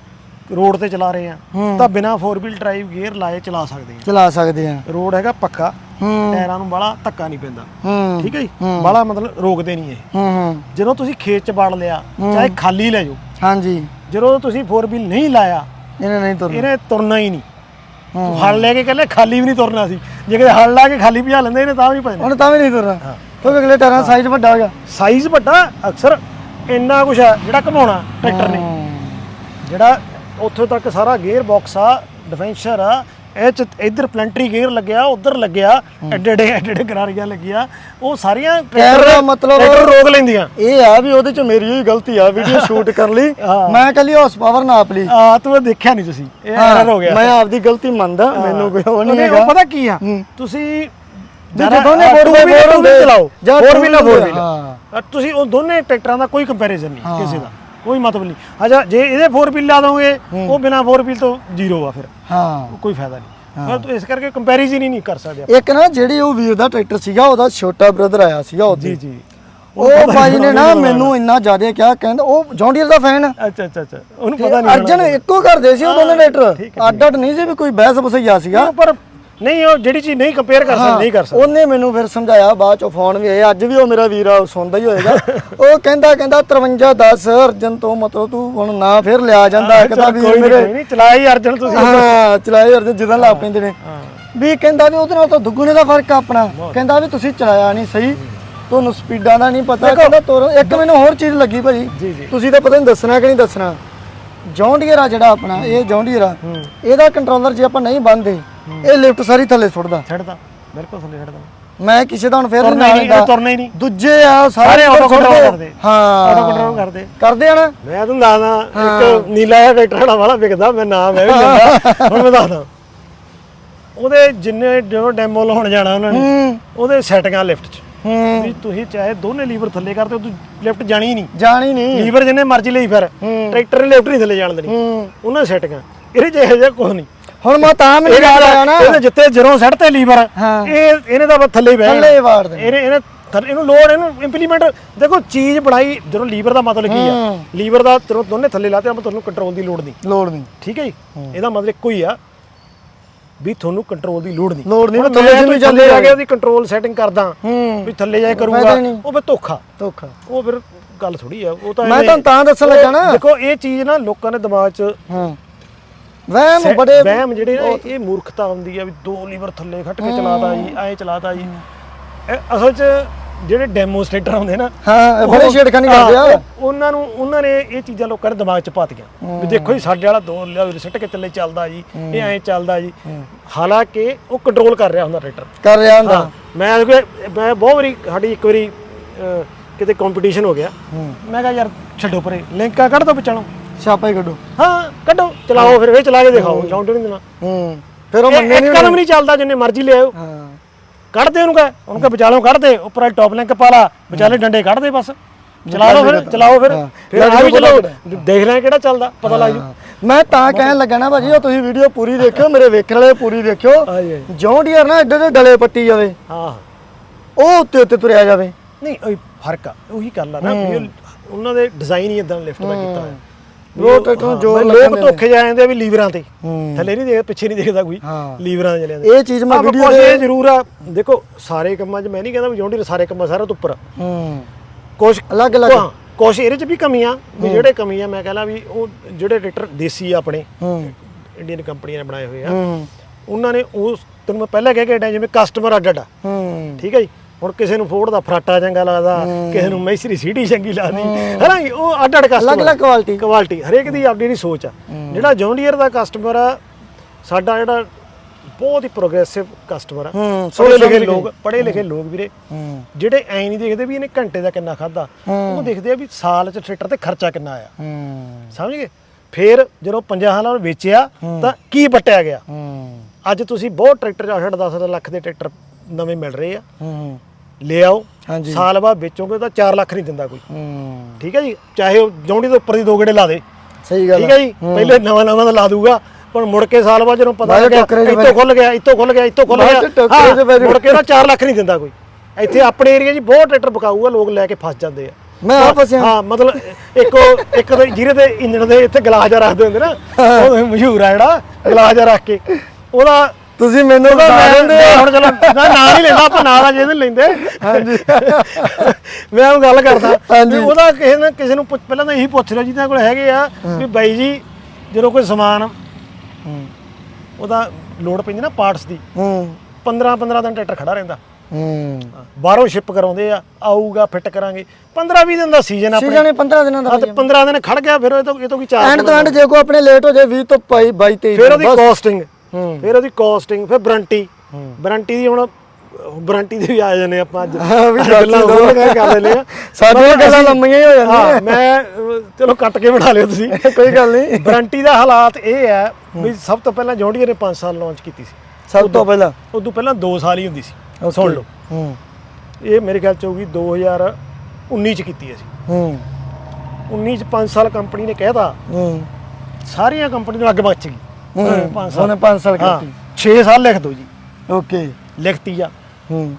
S2: ਰੋਡ ਤੇ ਚਲਾ ਰਹੇ ਆ
S1: ਹੂੰ।
S2: ਤਾਂ ਬਿਨਾ 4 ਵੀਲ ਡਰਾਈਵ ਗੇਅਰ ਲਾਏ ਚਲਾ ਸਕਦੇ
S1: ਚਲਾ ਸਕਦੇ ਆ।
S2: ਆ ਰੋਡ ਹੈਗਾ ਪੱਕਾ
S1: ਹੂੰ।
S2: ਟਾਇਰਾਂ ਨੂੰ ਬਾਲਾ ਧੱਕਾ ਨਹੀਂ ਪੈਂਦਾ।
S1: ਹੂੰ।
S2: ਠੀਕ ਹੈ ਜੀ? ਬਾਲਾ ਮਤਲਬ ਰੋਕਦੇ ਨਹੀਂ ਇਹ।
S1: ਹੂੰ ਹੂੰ।
S2: ਜਦੋਂ ਤੁਸੀਂ ਖੇਤ 'ਚ ਵੜ ਲਿਆ ਚਾਹੇ ਖਾਲੀ ਲੈ ਜਾਓ
S1: ਹਾਂਜੀ।
S2: ਜਦੋਂ ਤੁਸੀਂ 4 ਵੀਲ ਨਹੀਂ ਲਾਇਆ
S1: ਇਹਨੇ ਨਹੀਂ ਤੁਰਨਾ।
S2: ਇਹਨੇ ਤੁਰਨਾ ਹੀ ਨਹੀਂ। ਹਲ ਲੈ ਕੇ ਕਹਿੰਦੇ ਖਾਲੀ ਵੀ ਨਹੀਂ ਤੁਰਨਾ ਸੀ। ਜੇ ਕਿਤੇ ਹਲ ਲਾ ਕੇ ਖਾਲੀ ਭਜਾ ਲੈਂਦੇ ਇਹਨੇ ਤਾਂ ਵੀ ਨਹੀਂ ਭਜਣਾ।
S1: ਹੁਣ ਤਾਂ ਵੀ ਨਹੀਂ ਤੁਰਨਾ। ਕਿਉਂਕਿ ਅਗਲੇ ਟਾਇਰਾਂ ਸਾਈਜ਼ ਵੱਡਾ ਹੋ ਗਿਆ।
S2: ਸਾਈਜ਼ ਵੱਡਾ ਅਕਸਰ ਇੰਨਾ ਕੁਛ ਆ ਜਿਹੜਾ ਘਮਾਉਣਾ ਟਰੈਕਟਰ ਨੇ। ਜਿਹੜਾ ਉੱਥੋਂ ਤੱਕ ਸਾਰਾ ਗੇਅਰ ਬਾਕਸ ਆ ਡਿਫੈਂਸ਼ਰ ਆ ਇਹ ਚ ਇੱਧਰ ਪਲੈਂਟਰੀ ਗੇਅਰ ਲੱਗਿਆ ਉਧਰ ਲੱਗਿਆ ਐਡੇ ਐਡੇ ਐਡੇ ਐਡੇ ਗਰਾਰੀਆਂ ਲੱਗੀਆਂ। ਉਹ ਸਾਰੀਆਂ
S1: ਦਾ ਮਤਲਬ-
S2: ਟਰੈਕਟਰ ਰੋਕ ਲੈਂਦੀਆਂ।
S1: ਇਹ ਆ ਵੀ ਉਹਦੇ ਚ ਮੇਰੀ ਹੀ ਗਲਤੀ ਆ ਵੀਡੀਓ ਸ਼ੂਟ ਕਰਨ ਲਈ। ਮੈਂ ਕੱਲੀ ਹਾਰਸ ਪਾਵਰ ਨਾਪ ਲਈ।
S2: ਆ ਤੂੰ ਇਹ ਦੇਖਿਆ ਨਹੀਂ ਤੁਸੀਂ। ਇਹ ਐਰਰ ਹੋ ਗਿਆ।
S1: ਮੈਂ ਆਪਦੀ ਗਲਤੀ ਮੰਨਦਾ ਮੈਨੂੰ ਕੋਈ ਉਹ ਨਹੀਂ ਹੈਗਾ।
S2: ਪਤਾ ਕੀ ਆ। ਤੁਸੀਂ
S1: ਜੇ ਦੋਨੇ four ਹੁੰਦੇ,
S2: ਚਲਾਓ
S1: ਜਾਂ
S2: four
S1: two
S2: wheel four
S1: wheel,
S2: wheel
S1: ਹਾਂ।
S2: ਤੁਸੀਂ ਉਹ ਦੋਨੇ ਟਰੈਕਟਰਾਂ ਦਾ ਕੋਈ ਕੰਪੈਰੀਜ਼ਨ ਨਹੀਂ ਕਿਸੇ ਦਾ। ਕੋਈ ਮਤਲਬ ਨਹੀਂ। ਅੱਛਾ ਜੇ ਇਹਦੇ ਫੋਰ ਵੀਲ ਲਾ ਦੋਗੇ ਉਹ ਬਿਨਾ ਫੋਰ ਵੀਲ ਤੋਂ ਜ਼ੀਰੋ ਆ ਫਿਰ।
S1: ਹਾਂ।
S2: ਕੋਈ ਫਾਇਦਾ ਨਹੀਂ। ਫਿਰ ਤੋਂ ਇਸ ਕਰਕੇ ਕੰਪੈਰੀਜ਼ਨ ਹੀ ਨਹੀਂ ਕਰ ਸਕਦੇ।
S1: ਇੱਕ ਨਾ ਜਿਹੜੀ ਉਹ ਵੀਰ ਦਾ ਟਰੈਕਟਰ ਸੀਗਾ ਉਹਦਾ ਛੋਟਾ ਬ੍ਰਦਰ ਆਇਆ ਸੀਗਾ ਉਹਦੀ।
S2: ਜੀ ਜੀ।
S1: ਉਹ ਬਾਈ ਨੇ ਨਾ ਮੈਨੂੰ ਇੰਨਾ ਜ਼ਿਆਦਾ ਕਿਹਾ ਕਹਿੰਦਾ ਉਹ ਜੌਂਡੀਅਰ ਦਾ ਫੈਨ
S2: ਅੱਛਾ ਅੱਛਾ ਅੱਛਾ। ਉਹਨੂੰ ਪਤਾ ਨਹੀਂ
S1: ਅਰਜਨ ਇੱਕੋ ਕਰਦੇ ਸੀ ਉਹ ਦੋਨੇ ਟਰੈਕਟਰ ਅੱਡ ਅੱਡ ਨਹੀਂ ਸੀ ਵੀ ਕੋਈ ਬਹਿਸ ਬਸਈਆ ਸੀਗਾ।
S2: ਪਰ ਨਹੀਂ ਉਹ ਜਿਹੜੀ ਚੀਜ਼ ਨਹੀਂ ਕੰਪੇਅਰ ਕਰ ਸਕਦੇ ਨਹੀਂ ਕਰ ਸਕਦੇ
S1: ਉਹਨੇ ਮੈਨੂੰ ਫਿਰ ਸਮਝਾਇਆ ਬਾਅਦ ਚੋਂ ਫੋਨ ਵੀ ਆਇਆ ਅੱਜ ਵੀ ਉਹ ਮੇਰਾ ਵੀਰ ਆ ਉਹ ਸੁਣਦਾ ਹੀ ਹੋਏਗਾ। ਉਹ ਕਹਿੰਦਾ ਕਹਿੰਦਾ 53 10 ਅਰਜਨ ਤੋਂ ਮਤਲਬ ਤੂੰ ਹੁਣ ਨਾ ਫਿਰ ਲਿਆ ਜਾਂਦਾ ਕਹਿੰਦਾ ਵੀ ਮੇਰੇ
S2: ਨਹੀਂ ਚਲਾਈ ਅਰਜਨ ਤੁਸੀਂ।
S1: ਹਾਂ ਚਲਾਏ ਅਰਜਨ ਜਿੱਦਾਂ ਲਾ ਪੈਂਦੇ ਨੇ। ਵੀ ਕਹਿੰਦਾ ਵੀ ਉਹਦੇ ਨਾਲ ਤਾਂ ਦੁੱਗਣੇ ਦਾ ਫ਼ਰਕ ਆ ਆਪਣਾ। ਕਹਿੰਦਾ ਵੀ ਤੁਸੀਂ ਚਲਾਇਆ ਨਹੀਂ ਸਹੀ ਤੁਹਾਨੂੰ ਸਪੀਡਾਂ ਦਾ ਨਹੀਂ ਪਤਾ ਕਹਿੰਦਾ ਤੋਰ ਇੱਕ ਮੈਨੂੰ ਹੋਰ ਚੀਜ਼ ਲੱਗੀ ਭਾਜੀ।
S2: ਜੀ
S1: ਤੁਸੀਂ ਤਾਂ ਪਤਾ ਨਹੀਂ ਦੱਸਣਾ ਕਿ ਨਹੀਂ ਦੱਸਣਾ। ਜੌਂਡੀਅਰ ਆ ਜਿਹੜਾ ਆਪਣਾ ਇਹ ਜੌਂਡੀਅਰ ਆ। ਇਹਦਾ ਕੰਟਰੋਲਰ ਜੇ ਆਪਾਂ ਨਹੀਂ ਬੰਨਦੇ ਇਹ ਲਿਫਟ ਸਾਰੀ ਥੱਲੇ ਸੁੱਟਦਾ।
S2: ਛੱਡਦਾ। ਬਿਲਕੁਲ ਥੱਲੇ ਛੱਡਦਾ।
S1: ਮੈਂ ਕਿਸੇ ਦਾ ਹੁਣ ਫੇਰ
S2: ਤੁਰਨਾ ਹੀ ਨਹੀਂ
S1: ਨਾਲ
S2: ਤੁਰਨਾ ਹੀ ਨਹੀਂ।
S1: ਦੂਜੇ ਆ
S2: ਸਾਰੇ ਆਟੋ ਕੰਟਰੋਲ। ਕਰਦੇ।
S1: ਹਾਂ।
S2: ਆਟੋ ਕੰਟਰੋਲ ਕਰਦੇ।
S1: ਕਰਦੇ ਆ ਨਾ?
S2: ਮੈਂ ਤੁਹਾਨੂੰ ਦੱਸਦਾ ਇੱਕ ਨੀਲਾ ਜਿਹਾ ਟਰੈਕਟਰ ਵਾਲਾ ਵਾਲਾ ਵਿਕਦਾ ਮੈਂ ਨਾਮ ਮੈਂ ਵੀ ਲੈਂਦਾ ਹੁਣ ਮੈਂ ਦੱਸਦਾ। ਉਹਦੇ ਜਿੰਨੇ ਜਦੋਂ ਡੈਮੋ ਲਾਉਣ ਜਾਣਾ ਉਹਨਾਂ ਨੇ
S1: ਹੂੰ।
S2: ਉਹਦੇ ਸੈਟਿੰਗਾਂ ਲਿਫਟ 'ਚ।
S1: ਹੂੰ।
S2: ਵੀ ਤੁਸੀਂ ਚਾਹੇ ਦੋਨੇ ਲੀਵਰ ਥੱਲੇ ਕਰਦੇ ਤੂੰ ਲਿਫਟ ਜਾਣੀ ਹੀ ਨਹੀਂ।
S1: ਜਾਣੀ ਨਹੀਂ।
S2: ਲੀਵਰ ਜਿੰਨੇ ਮਰਜ਼ੀ ਲਈ ਫਿਰ। ਟਰੈਕਟਰ ਨੇ ਲਿਫਟ ਨਹੀਂ ਥੱਲੇ ਜਾਣ ਦੇਣੀ।
S1: ਹੂੰ।
S2: ਉਹਨਾਂ ਸੈਟਿੰਗਾਂ ਇਹਦੇ ਚ ਇਹੋ ਜਿਹਾ ਕੁਝ ਨਹੀਂ।
S1: ਹੁਣ ਮੈਂ ਤਾਂ ਮੈਨੂੰ ਯਾਦ ਆਇਆ ਨਾ।
S2: ਇਹਦੇ ਜਿੱਤੇ ਜਰੋਂ ਸੜ ਤੇ ਲੀਵਰ। ਇਹ ਇਹਨੇ ਤਾਂ ਥੱਲੇ ਹੀ ਬਹਿ
S1: ਥੱਲੇ ਵਾੜ।
S2: ਇਹਨੇ ਇਹਨੇ ਇਹਨੂੰ ਲੋਡ ਇਹਨੂੰ ਇੰਪਲੀਮੈਂਟ ਦੇਖੋ ਚੀਜ਼ ਬਣਾਈ ਜਦੋਂ ਲੀਵਰ ਦਾ ਮਤਲਬ ਕੀ ਆ। ਲੀਵਰ ਦਾ ਜਦੋਂ ਦੋਨੇ ਥੱਲੇ ਲਾਤੇ ਆਪਾਂ ਤੁਹਾਨੂੰ ਕੰਟਰੋਲ ਦੀ ਲੋੜ ਨਹੀਂ।
S1: ਲੋੜ ਨਹੀਂ।
S2: ਠੀਕ ਹੈ ਜੀ? ਇਹਦਾ ਮਤਲਬ ਇੱਕੋ ਹੀ ਆ ਵੀ ਤੁਹਾਨੂੰ ਕੰਟਰੋਲ ਦੀ ਲੋੜ ਨਹੀਂ।
S1: ਲੋੜ ਨਹੀਂ, ਥੱਲੇ ਜਿੰਨੀ
S2: ਜਾ
S1: ਹੈ।
S2: ਕੇ ਉਹਦੀ ਕੰਟਰੋਲ ਸੈਟਿੰਗ ਕਰਦਾ। ਵੀ ਥੱਲੇ ਜਾਏ
S1: ਫਾਇਦਾ
S2: ਕਰੂੰਗਾ। ਉਹ ਫਿਰ ਧੋਖਾ।
S1: ਧੋਖਾ।
S2: ਉਹ ਫਿਰ ਗੱਲ ਥੋੜੀ ਆ। ਉਹ ਤਾਂ
S1: ਮੈਂ ਤੁਹਾਨੂੰ ਤਾਂ ਦੱਸਣ ਲੱਗਾ ਨਾ।
S2: ਦੇਖੋ ਇਹ ਚੀਜ਼ ਨਾ ਲੋਕਾਂ ਦੇ ਦਿਮਾਗ 'ਚ
S1: ਹਾਂ। ਵਹਿਮ ਬੜੇ
S2: ਵਹਿਮ ਜਿਹੜੇ ਨਾ ਇਹ ਮੂਰਖਤਾ ਹੁੰਦੀ ਆ ਵੀ ਦੋ ਲੀਵਰ ਥੱਲੇ ਖੱਟ ਕੇ ਚਲਾਤਾ ਜੀ ਐਂ ਚਲਾਤਾ ਜੀ। ਅਸਲ 'ਚ ਜਿਹੜੇ ਡੈਮੋਸਟ੍ਰੇਟਰ ਹੁੰਦੇ ਨਾ
S1: ਹਾਂ ਬੜੇ ਛੇੜਖਾਨੀ ਕਰਦੇ ਆ।
S2: ਉਹ- ਉਹਨਾਂ ਨੂੰ ਉਹਨਾਂ ਨੇ ਇਹ ਚੀਜ਼ਾਂ ਲੋਕਾਂ ਦੇ ਦਿਮਾਗ 'ਚ ਪਾਤੀਆਂ ਵੀ ਦੇਖੋ ਜੀ ਸਾਡੇ ਵਾਲਾ ਦੋ ਲੀਵਰ ਸਿੱਟ ਕੇ ਥੱਲੇ ਚੱਲਦਾ ਜੀ ਇਹ ਐਂ ਚੱਲਦਾ ਜੀ। ਹਾਲਾਂਕਿ ਉਹ ਕੰਟਰੋਲ ਕਰ ਰਿਹਾ ਹੁੰਦਾ ਟਰੈਕਟਰ
S1: ਕਰ ਰਿਹਾ ਹੁੰਦਾ।
S2: ਮੈਂ ਮੈਂ ਬਹੁਤ ਵਾਰੀ ਸਾਡੀ ਇੱਕ ਵਾਰੀ ਕਿਤੇ ਕੰਪੀਟੀਸ਼ਨ ਹੋ ਗਿਆ। ਮੈਂ ਕਿਹਾ ਯਾਰ ਛੱਡੋ ਪਰੇ ਲਿੰਕਾਂ ਕੱਢ ਦੋ ਵਿਚਾਲੋਂ।
S1: ਛਾਪਾ ਹੀ ਕੱਢੋ।
S2: ਹਾਂ ਕੱਢੋ ਚਲਾਓ ਫਿਰ ਇਹ ਚਲਾ ਕੇ ਦਿਖਾਓ ਜੌਂਟ ਨਹੀਂ ਦੇਣਾ
S1: ਹੂੰ ਫਿਰ ਉਹ ਮੰਨੇ
S2: ਇੱਕ
S1: ਨਹੀਂ
S2: ਕਦਮ ਨਹੀਂ ਚੱਲਦਾ ਜਿੰਨੇ ਮਰਜ਼ੀ ਲਿਆਓ
S1: ਹਾਂ।
S2: ਕੱਢ ਦੇ ਉਹਨੂੰ ਕਹ ਉਹਨੂੰ ਕਹ ਵਿਚਾਲੋਂ ਕੱਢ ਦੇ ਉੱਪਰ ਟੌਪ ਲਿੰਕ ਪਾ ਲਾ ਵਿਚਾਲੇ ਡੰਡੇ ਕੱਢ ਦੇ ਬਸ। ਚਲਾ ਲਓ ਫਿਰ ਚਲਾਓ ਫਿਰ। ਫਿਰ ਆ ਵੀ ਚਲਾਓ। ਦੇਖ ਲੈ ਕਿਹੜਾ ਚੱਲਦਾ ਪਤਾ ਲੱਗ ਜੂ।
S1: ਮੈਂ ਤਾਂ ਕਹਿਣ ਲੱਗਾ ਨਾ ਭਾਜੀ ਉਹ ਤੁਸੀਂ ਵੀਡੀਓ ਪੂਰੀ ਦੇਖਿਓ ਮੇਰੇ ਵੇਖਣ ਵਾਲੇ ਪੂਰੀ ਦੇਖਿਓ। ਜੌਂਡੀਅਰ ਨਾ ਐਡੇ ਐਡੇ ਡਲੇ ਪੱਟੀ ਜਾਵੇ।
S2: ਹਾਂ।
S1: ਉਹ ਉੱਤੇ ਉੱਤੇ ਤੁਰਿਆ ਜਾਵੇ।
S2: ਨਹੀਂ ਉਹ ਫ਼ਰਕ ਆ ਉਹੀ ਗੱਲ ਆ ਨਾ ਉਹਨਾਂ ਦੇ ਡਿਜ਼ਾਈਨ ਹੀ ਇਦਾਂ ਲਿਫਟ ਦਾ ਕੀਤਾ ਹੋਇਆ।
S1: ਉਹ ਟਰੈਕਟਰ ਨੂੰ ਜ਼ੋਰ
S2: ਲੋਕ
S1: ਲੱਗਣ
S2: ਧੋਖੇ ਜਾ ਜਾਂਦੇ ਆ ਵੀ ਲੀਵਰਾਂ ਤੇ।
S1: ਹੂੰ।
S2: ਥੱਲੇ ਨਹੀਂ ਦੇਖ ਪਿੱਛੇ ਨਹੀਂ ਦੇਖਦਾ ਕੋਈ।
S1: ਹਾਂ।
S2: ਲੀਵਰਾਂ ਦੇ ਜਾਂਦੇ
S1: ਇਹ ਚੀਜ਼ ਮੈਂ
S2: ਆਪਾਂ
S1: ਵੀਡੀਓ
S2: ਕੁਛ
S1: ਦੇ
S2: ਇਹ ਜ਼ਰੂਰ ਆ। ਦੇਖੋ ਸਾਰੇ ਕੰਮਾਂ 'ਚ ਮੈਂ ਨਹੀਂ ਕਹਿੰਦਾ ਵੀ ਜੌਂਡੀ ਸਾਰੇ ਕੰਮਾਂ ਸਾਰਾ ਤੋਂ ਉੱਪਰ ਆ।
S1: ਹੂੰ।
S2: ਕੁਛ
S1: ਅਲੱਗ ਅਲੱਗ।
S2: ਹਾਂ, ਕੁਛ ਇਹਦੇ 'ਚ ਵੀ ਕਮੀਆਂ ਵੀ ਜਿਹੜੇ ਕਮੀਆਂ ਮੈਂ ਕਹਿੰਦਾ ਵੀ ਉਹ ਜਿਹੜੇ ਟਰੈਕਟਰ ਦੇਸੀ ਆ ਆਪਣੇ
S1: ਹੂੰ।
S2: ਇੰਡੀਅਨ ਕੰਪਨੀਆਂ ਨੇ ਬਣਾਏ ਹੋਏ ਆ।
S1: ਹੂੰ।
S2: ਉਹਨਾਂ ਨੇ ਉਸ ਤੈਨੂੰ ਮੈਂ ਪਹਿਲਾਂ ਕਹਿ ਕੇ ਹਟਿਆ ਜਿਵੇਂ ਕਸਟਮਰ ਅੱਡ ਅੱਡ ਠੀਕ ਹੈ ਜੀ? ਹੁਣ ਕਿਸੇ ਨੂੰ ਫੋਰਡ ਦਾ ਫਰਾਟਾ ਚੰਗਾ ਲੱਗਦਾ ਕਿਸੇ ਨੂੰ ਮੈਸਰੀ ਸੀਟੀ ਚੰਗੀ ਲੱਗਦੀ। ਹੈਨਾ ਉਹ ਅੱਡ ਅੱਡ ਕਸਟਮਰ
S1: ਅਲੱਗ-ਅਲੱਗ ਕੁਆਲਿਟੀ
S2: ਕੁਆਲਿਟੀ ਹਰੇਕ ਦੀ ਆਪਣੀ ਦੀ ਸੋਚ ਆ। ਜਿਹੜਾ ਜੌਂਡੀਅਰ ਦਾ ਕਸਟਮਰ ਆ ਸਾਡਾ ਜਿਹੜਾ ਬਹੁਤ ਹੀ ਪ੍ਰੋਗਰੈਸਿਵ ਕਸਟਮਰ ਆ। ਪੜ੍ਹੇ ਲਿਖੇ ਲੋਕ ਪੜ੍ਹੇ ਲਿਖੇ ਲੋਕ ਵੀਰੇ ਜਿਹੜੇ ਐ ਨਹੀਂ ਦੇਖਦੇ ਵੀ ਇਹਨੇ ਘੰਟੇ ਦਾ ਕਿੰਨਾ ਖਾਦਾ ਉਹ ਦੇਖਦੇ ਆ ਵੀ ਸਾਲ ਚ ਟਰੈਕਟਰ ਤੇ ਖਰਚਾ ਕਿੰਨਾ ਆਇਆ। ਸਮਝ? ਗਏ ਫਿਰ ਜਦੋਂ 50 ਨਾਲ ਵੇਚਿਆ ਤਾਂ ਕੀ ਪਟਿਆ ਗਿਆ? ਅੱਜ ਤੁਸੀਂ ਬਹੁਤ ਟਰੈਕਟਰ 8 10 ਲੱਖ ਦੇ ਟਰੈਕਟਰ ਨਵੇਂ ਮਿਲ ਰਹੇ ਆ। ਲੈ ਆਓ।
S1: ਹਾਂਜੀ।
S2: ਸਾਲ ਬਾਅਦ ਵੇਚੋਗੇ ਤਾਂ 4 ਲੱਖ ਨਹੀਂ ਦਿੰਦਾ ਕੋਈ।
S1: ਹੂੰ।
S2: ਠੀਕ ਹੈ ਜੀ? ਚਾਹੇ ਉਹ ਜੌਂਡੀ ਦੇ ਉੱਪਰ ਦੀ ਦੋ ਗੇੜੇ ਲਾ ਦੇ।
S1: ਸਹੀ ਗੱਲ
S2: ਠੀਕ ਹੈ ਜੀ? ਪਹਿਲੇ ਨਵਾਂ ਨਵਾਂ ਦਾ ਲਾ ਦੂਗਾ। ਪਰ ਮੁੜ ਕੇ ਸਾਲ ਬਾਅਦ ਜਦੋਂ ਪਤਾ ਲੱਗਿਆ ਇੱਥੋਂ ਖੁੱਲ ਗਿਆ ਇੱਥੋਂ ਖੁੱਲ ਗਿਆ ਇੱਥੋਂ ਖੁੱਲ ਗਿਆ। ਮੁੜ ਕੇ ਨਾ 4 ਲੱਖ ਨਹੀਂ ਦਿੰਦਾ ਕੋਈ। ਇੱਥੇ ਆਪਣੇ ਏਰੀਆ 'ਚ ਬਹੁਤ ਟਰੈਕਟਰ ਬਕਾਊ ਆ ਲੋਕ ਲੈ ਕੇ ਫਸ ਜਾਂਦੇ ਆ।
S1: ਮੈਂ ਆਪ ਫਸਿਆ।
S2: ਹਾਂ ਮਤਲਬ ਇੱਕ ਇੱਕ ਦੇ ਜਿਹਦੇ ਤੇ ਇੰਜਣ ਦੇ ਇੱਥੇ ਗਲਾਸ ਰੱਖਦੇ ਹੁੰਦੇ ਨਾ ਉਹ ਮਸ਼ਹੂਰ ਆ ਜਿਹੜਾ ਗਲਾਸ ਰੱਖ ਕੇ। ਉਹਦਾ
S1: ਤੁਸੀਂ ਮੈਨੂੰ ਬਤਾ
S2: ਮੈਂ-
S1: ਦਿੰਦੇ
S2: ਹੁਣ ਚਲੋ ਨਾਂ ਨਹੀਂ ਲੈਂਦਾ ਆਪਾਂ ਨਾਂ ਦਾ ਜਿਹਦੇ ਲੈਂਦੇ।
S1: ਹਾਂਜੀ।
S2: ਮੈਂ ਉਹ ਗੱਲ ਕਰਦਾ।
S1: ਹਾਂਜੀ।
S2: ਵੀ ਉਹਦਾ ਕਿਸੇ ਨੇ ਕਿਸੇ ਨੂੰ ਪੁੱਛ- ਪਹਿਲਾਂ ਤਾਂ ਇਹੀ ਪੁੱਛ ਲਿਆ ਜਿਹਨਾਂ ਕੋਲ ਹੈਗੇ ਆ ਵੀ ਬਾਈ ਜੀ ਜਦੋਂ ਕੋਈ ਸਮਾਨ
S1: ਹੂੰ।
S2: ਉਹਦਾ ਲੋਡ ਪੈਂਦੀ ਨਾ ਪਾਰਟਸ ਦੀ।
S1: ਹੂੰ।
S2: 15 15 ਦਿਨ ਟਰੈਕਟਰ ਖੜਾ ਰਹਿੰਦਾ।
S1: ਹੂੰ।
S2: ਬਾਹਰੋਂ ਸ਼ਿਪ ਕਰਾਉਂਦੇ ਆ ਆਊਗਾ ਫਿੱਟ ਕਰਾਂਗੇ। 15 20 ਦਿਨ ਦਾ ਸੀਜ਼ਨ ਆਪਣੇ।
S1: ਸੀਜ਼ਨ 15 ਦਿਨਾਂ ਦਾ
S2: ਹਾਂ ਤੇ 15 ਦਿਨ ਖੜ ਗਿਆ ਫਿਰ ਇਹ ਤੋਂ ਇਹ ਤੋਂ ਕੀ ਚਾਰ
S1: ਐਂਡ ਤੋਂ ਐਂਡ ਜੇ ਕੋ ਆਪਣੇ ਲੇਟ ਹੋ ਜਾਏ 20 ਤੋਂ 22 22 23
S2: ਫਿਰ ਉਹਦੀ ਕਾਸਟਿੰਗ ਫਿਰ ਉਹਦੀ ਕਾਸਟਿੰਗ ਫਿਰ ਵਾਰੰਟੀ ਵਾਰੰਟੀ ਦੀ ਹੁਣ ਵਾਰੰਟੀ ਦੇ ਵੀ ਆ ਜਾਂਦੇ ਆਪਾਂ ਅੱਜ। ਗੱਲਾਂ। ਹੋਰ ਕਰ ਲੈਂਦੇ ਆ।
S1: ਸਾਡੀਆਂ ਗੱਲਾਂ ਲੰਮੀਆਂ ਹੀ ਹੋ ਜਾਂਦੀਆਂ।
S2: ਹਾਂ ਮੈਂ ਚਲੋ ਕੱਟ ਕੇ ਬਣਾ ਲਿਓ ਤੁਸੀਂ।
S1: ਕੋਈ ਗੱਲ ਨਹੀਂ।
S2: ਵਾਰੰਟੀ ਦਾ ਹਾਲਾਤ ਇਹ ਹੈ ਵੀ ਸਭ ਤੋਂ ਪਹਿਲਾਂ ਜੌਂਡੀਅਰ ਨੇ 5 ਸਾਲ ਲਾਂਚ ਕੀਤੀ ਸੀ।
S1: ਸਭ ਤੋਂ ਪਹਿਲਾਂ?
S2: ਉਦੋਂ ਪਹਿਲਾਂ 2 ਸਾਲ ਹੀ ਹੁੰਦੀ ਸੀ. ਸੁਣ ਲਓ।
S1: ਹੂੰ।
S2: ਇਹ ਮੇਰੇ ਖਿਆਲ ਚ ਹੋਊਗੀ 2019 ਚ ਕੀਤੀ ਅਸੀਂ।
S1: ਹੂੰ।
S2: 19 ਚ 5 ਸਾਲ ਕੰਪਨੀ ਨੇ ਕਹਿਤਾ
S1: ਹੂੰ।
S2: ਸਾਰੀਆਂ ਕੰਪਨੀ ਨੂੰ ਅੱਗ ਮੱਚ ਗਈ।
S1: ਹੂੰ
S2: 5
S1: ਉਹਨੇ 5 ਸਾਲ
S2: ਹਾਂ।
S1: ਕੀਤੀ
S2: 6 ਸਾਲ ਲਿਖ ਦਿਓ ਜੀ।
S1: ਓਕੇ।
S2: ਲਿਖਤੀ ਆ।
S1: ਹੂੰ।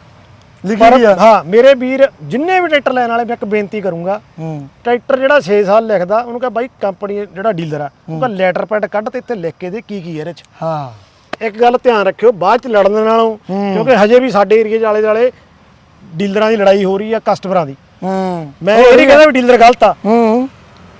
S1: ਲਿਖੀ
S2: ਪਰ
S1: ਗਿਆ
S2: ਹਾਂ ਮੇਰੇ ਵੀਰ ਜਿੰਨੇ ਵੀ ਟਰੈਕਟਰ ਲੈਣ ਵਾਲੇ ਮੈਂ ਇੱਕ ਬੇਨਤੀ ਕਰੂੰਗਾ।
S1: ਹੂੰ।
S2: ਟਰੈਕਟਰ ਜਿਹੜਾ 6 ਸਾਲ ਲਿਖਦਾ ਉਹਨੂੰ ਕਹ ਬਾਈ ਕੰਪਨੀ ਜਿਹੜਾ ਡੀਲਰ ਆ ਉਹ ਕਹ ਲੈਟਰ ਪੈਡ ਕੱਢ ਤੇ ਇੱਥੇ ਲਿਖ ਕੇ ਦੇ ਕੀ ਕੀ ਇਹਦੇ ਚ।
S1: ਹਾਂ।
S2: ਇੱਕ ਗੱਲ ਧਿਆਨ ਰੱਖਿਓ ਬਾਅਦ ਚ ਲੜਨ ਨਾਲੋਂ। ਕਿਉਂਕਿ ਹਜੇ ਵੀ ਸਾਡੇ ਏਰੀਏ ਦੇ ਆਲੇ ਦੁਆਲੇ ਡੀਲਰਾਂ ਦੀ ਲੜਾਈ ਹੋ ਰਹੀ ਆ ਕਸਟਮਰਾਂ ਦੀ।
S1: ਹੂੰ।
S2: ਮੈਂ ਇਹ ਨਹੀਂ ਕਹਿੰਦਾ ਵੀ ਡੀਲਰ ਗਲਤ ਆ।
S1: ਹੂੰ।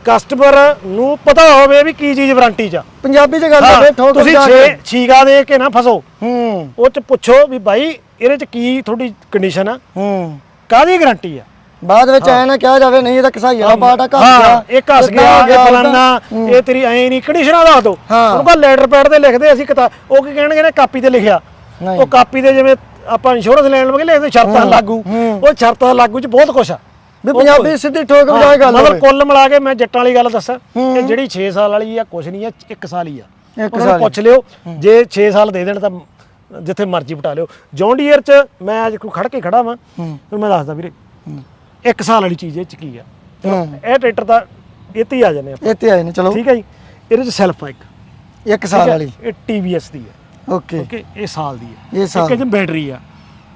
S2: ਕਸਟਮਰ ਨੂੰ ਪਤਾ ਹੋਵੇ ਵੀ ਕੀ ਚੀਜ਼ ਵਾਰੰਟੀ ਚ ਆ।
S1: ਪੰਜਾਬੀ ਚ ਗੱਲ ਹੋਵੇ ਠੋਕ
S2: ਤੁਸੀਂ
S1: ਜਾ ਕੇ।
S2: ਛੇ ਛੀਗਾ ਦੇ ਕੇ ਨਾ ਫਸੋ।
S1: ਹੂੰ।
S2: ਉਹ ਚ ਪੁੱਛੋ ਵੀ ਬਾਈ ਇਹਦੇ ਚ ਕੀ ਤੁਹਾਡੀ ਕੰਡੀਸ਼ਨ ਆ?
S1: ਹੂੰ।
S2: ਕਾਦੀ ਗਾਰੰਟੀ ਆ?
S1: ਬਾਅਦ ਵਿੱਚ ਐ ਨਾ ਕਿਹਾ ਜਾਵੇ ਨਹੀਂ ਇਹ ਤਾਂ ਕਸਾਈਆ ਆ ਘਸ ਗਿਆ।
S2: ਇਹ ਘਸ ਗਿਆ ਇਹ। ਫਲਾਨਾ ਇਹ ਤੇਰੀ ਐ ਨਹੀਂ ਕੰਡੀਸ਼ਨਾਂ ਦੱਸ ਦੋ
S1: ਹਾਂ।
S2: ਉਹਨੂੰ ਕਹ ਲੈਟਰ ਪੈਡ ਤੇ ਲਿਖਦੇ ਅਸੀਂ ਕਿਤਾ ਉਹ ਕੀ ਕਹਿਣਗੇ ਨੇ ਕਾਪੀ ਤੇ ਲਿਖਿਆ।
S1: ਨਹੀਂ।
S2: ਉਹ ਕਾਪੀ ਦੇ ਜਿਵੇਂ ਆਪਾਂ ਇੰਸ਼ੋਰੈਂਸ ਲੈਣ ਲੱਗੇ ਲਿਖਦੇ ਸ਼ਰਤਾਂ ਲਾਗੂ। ਉਹ ਸ਼ਰਤਾਂ ਲਾਗੂ ਚ ਬਹੁਤ ਕੁਛ ਆ।
S1: ਵੀ ਪੰਜਾਬੀ ਸਿੱਧੀ ਠੋਕ ਵਜਾ ਗੱਲ
S2: ਮਤਲਬ ਕੁੱਲ ਮਿਲਾ ਕੇ ਮੈਂ ਜੱਟਾਂ ਵਾਲੀ ਗੱਲ ਦੱਸਾਂ ਕਿ ਜਿਹੜੀ 6 ਸਾਲ ਵਾਲੀ ਆ ਕੁਛ ਨਹੀਂ ਆ 1 ਸਾਲ ਹੀ ਆ।
S1: ਇੱਕ ਸਾਲ।
S2: ਪੁੱਛ ਲਿਓ ਜੇ 6 ਸਾਲ ਦੇ ਦੇਣ ਤਾਂ ਜਿੱਥੇ ਮਰਜ਼ੀ ਬਟਾ ਲਿਓ। ਜੌਨ ਡੀਅਰ ਚ ਮੈਂ ਅੱਜ ਕੋਈ ਖੜ ਕੇ ਖੜਾ ਵਾਂ ਫਿਰ ਮੈਂ ਦੱਸਦਾ ਵੀਰੇ 1 ਸਾਲ ਵਾਲੀ ਚੀਜ਼ ਇਹ ਚ ਕੀ ਆ? ਇਹ ਟਰੈਕਟਰ ਤਾਂ ਇੱਥੇ ਹੀ ਆ ਜਾਂਦੇ ਆ
S1: ਇੱਥੇ ਆਏ ਨੇ ਚਲੋ।
S2: ਠੀਕ ਹੈ ਜੀ? ਇਹਦੇ ਚ ਸੈਲਫ ਆ ਇੱਕ।
S1: ਇੱਕ ਸਾਲ ਵਾਲੀ।
S2: ਇਹ TVS ਦੀ ਹੈ
S1: ਓਕੇ।
S2: ਓਕੇ ਇਹ ਸਾਲ ਦੀ ਹੈ
S1: ਇਹ ਸਾਲ
S2: ਇੱਕ ਇਹ 'ਚ ਬੈਟਰੀ ਆ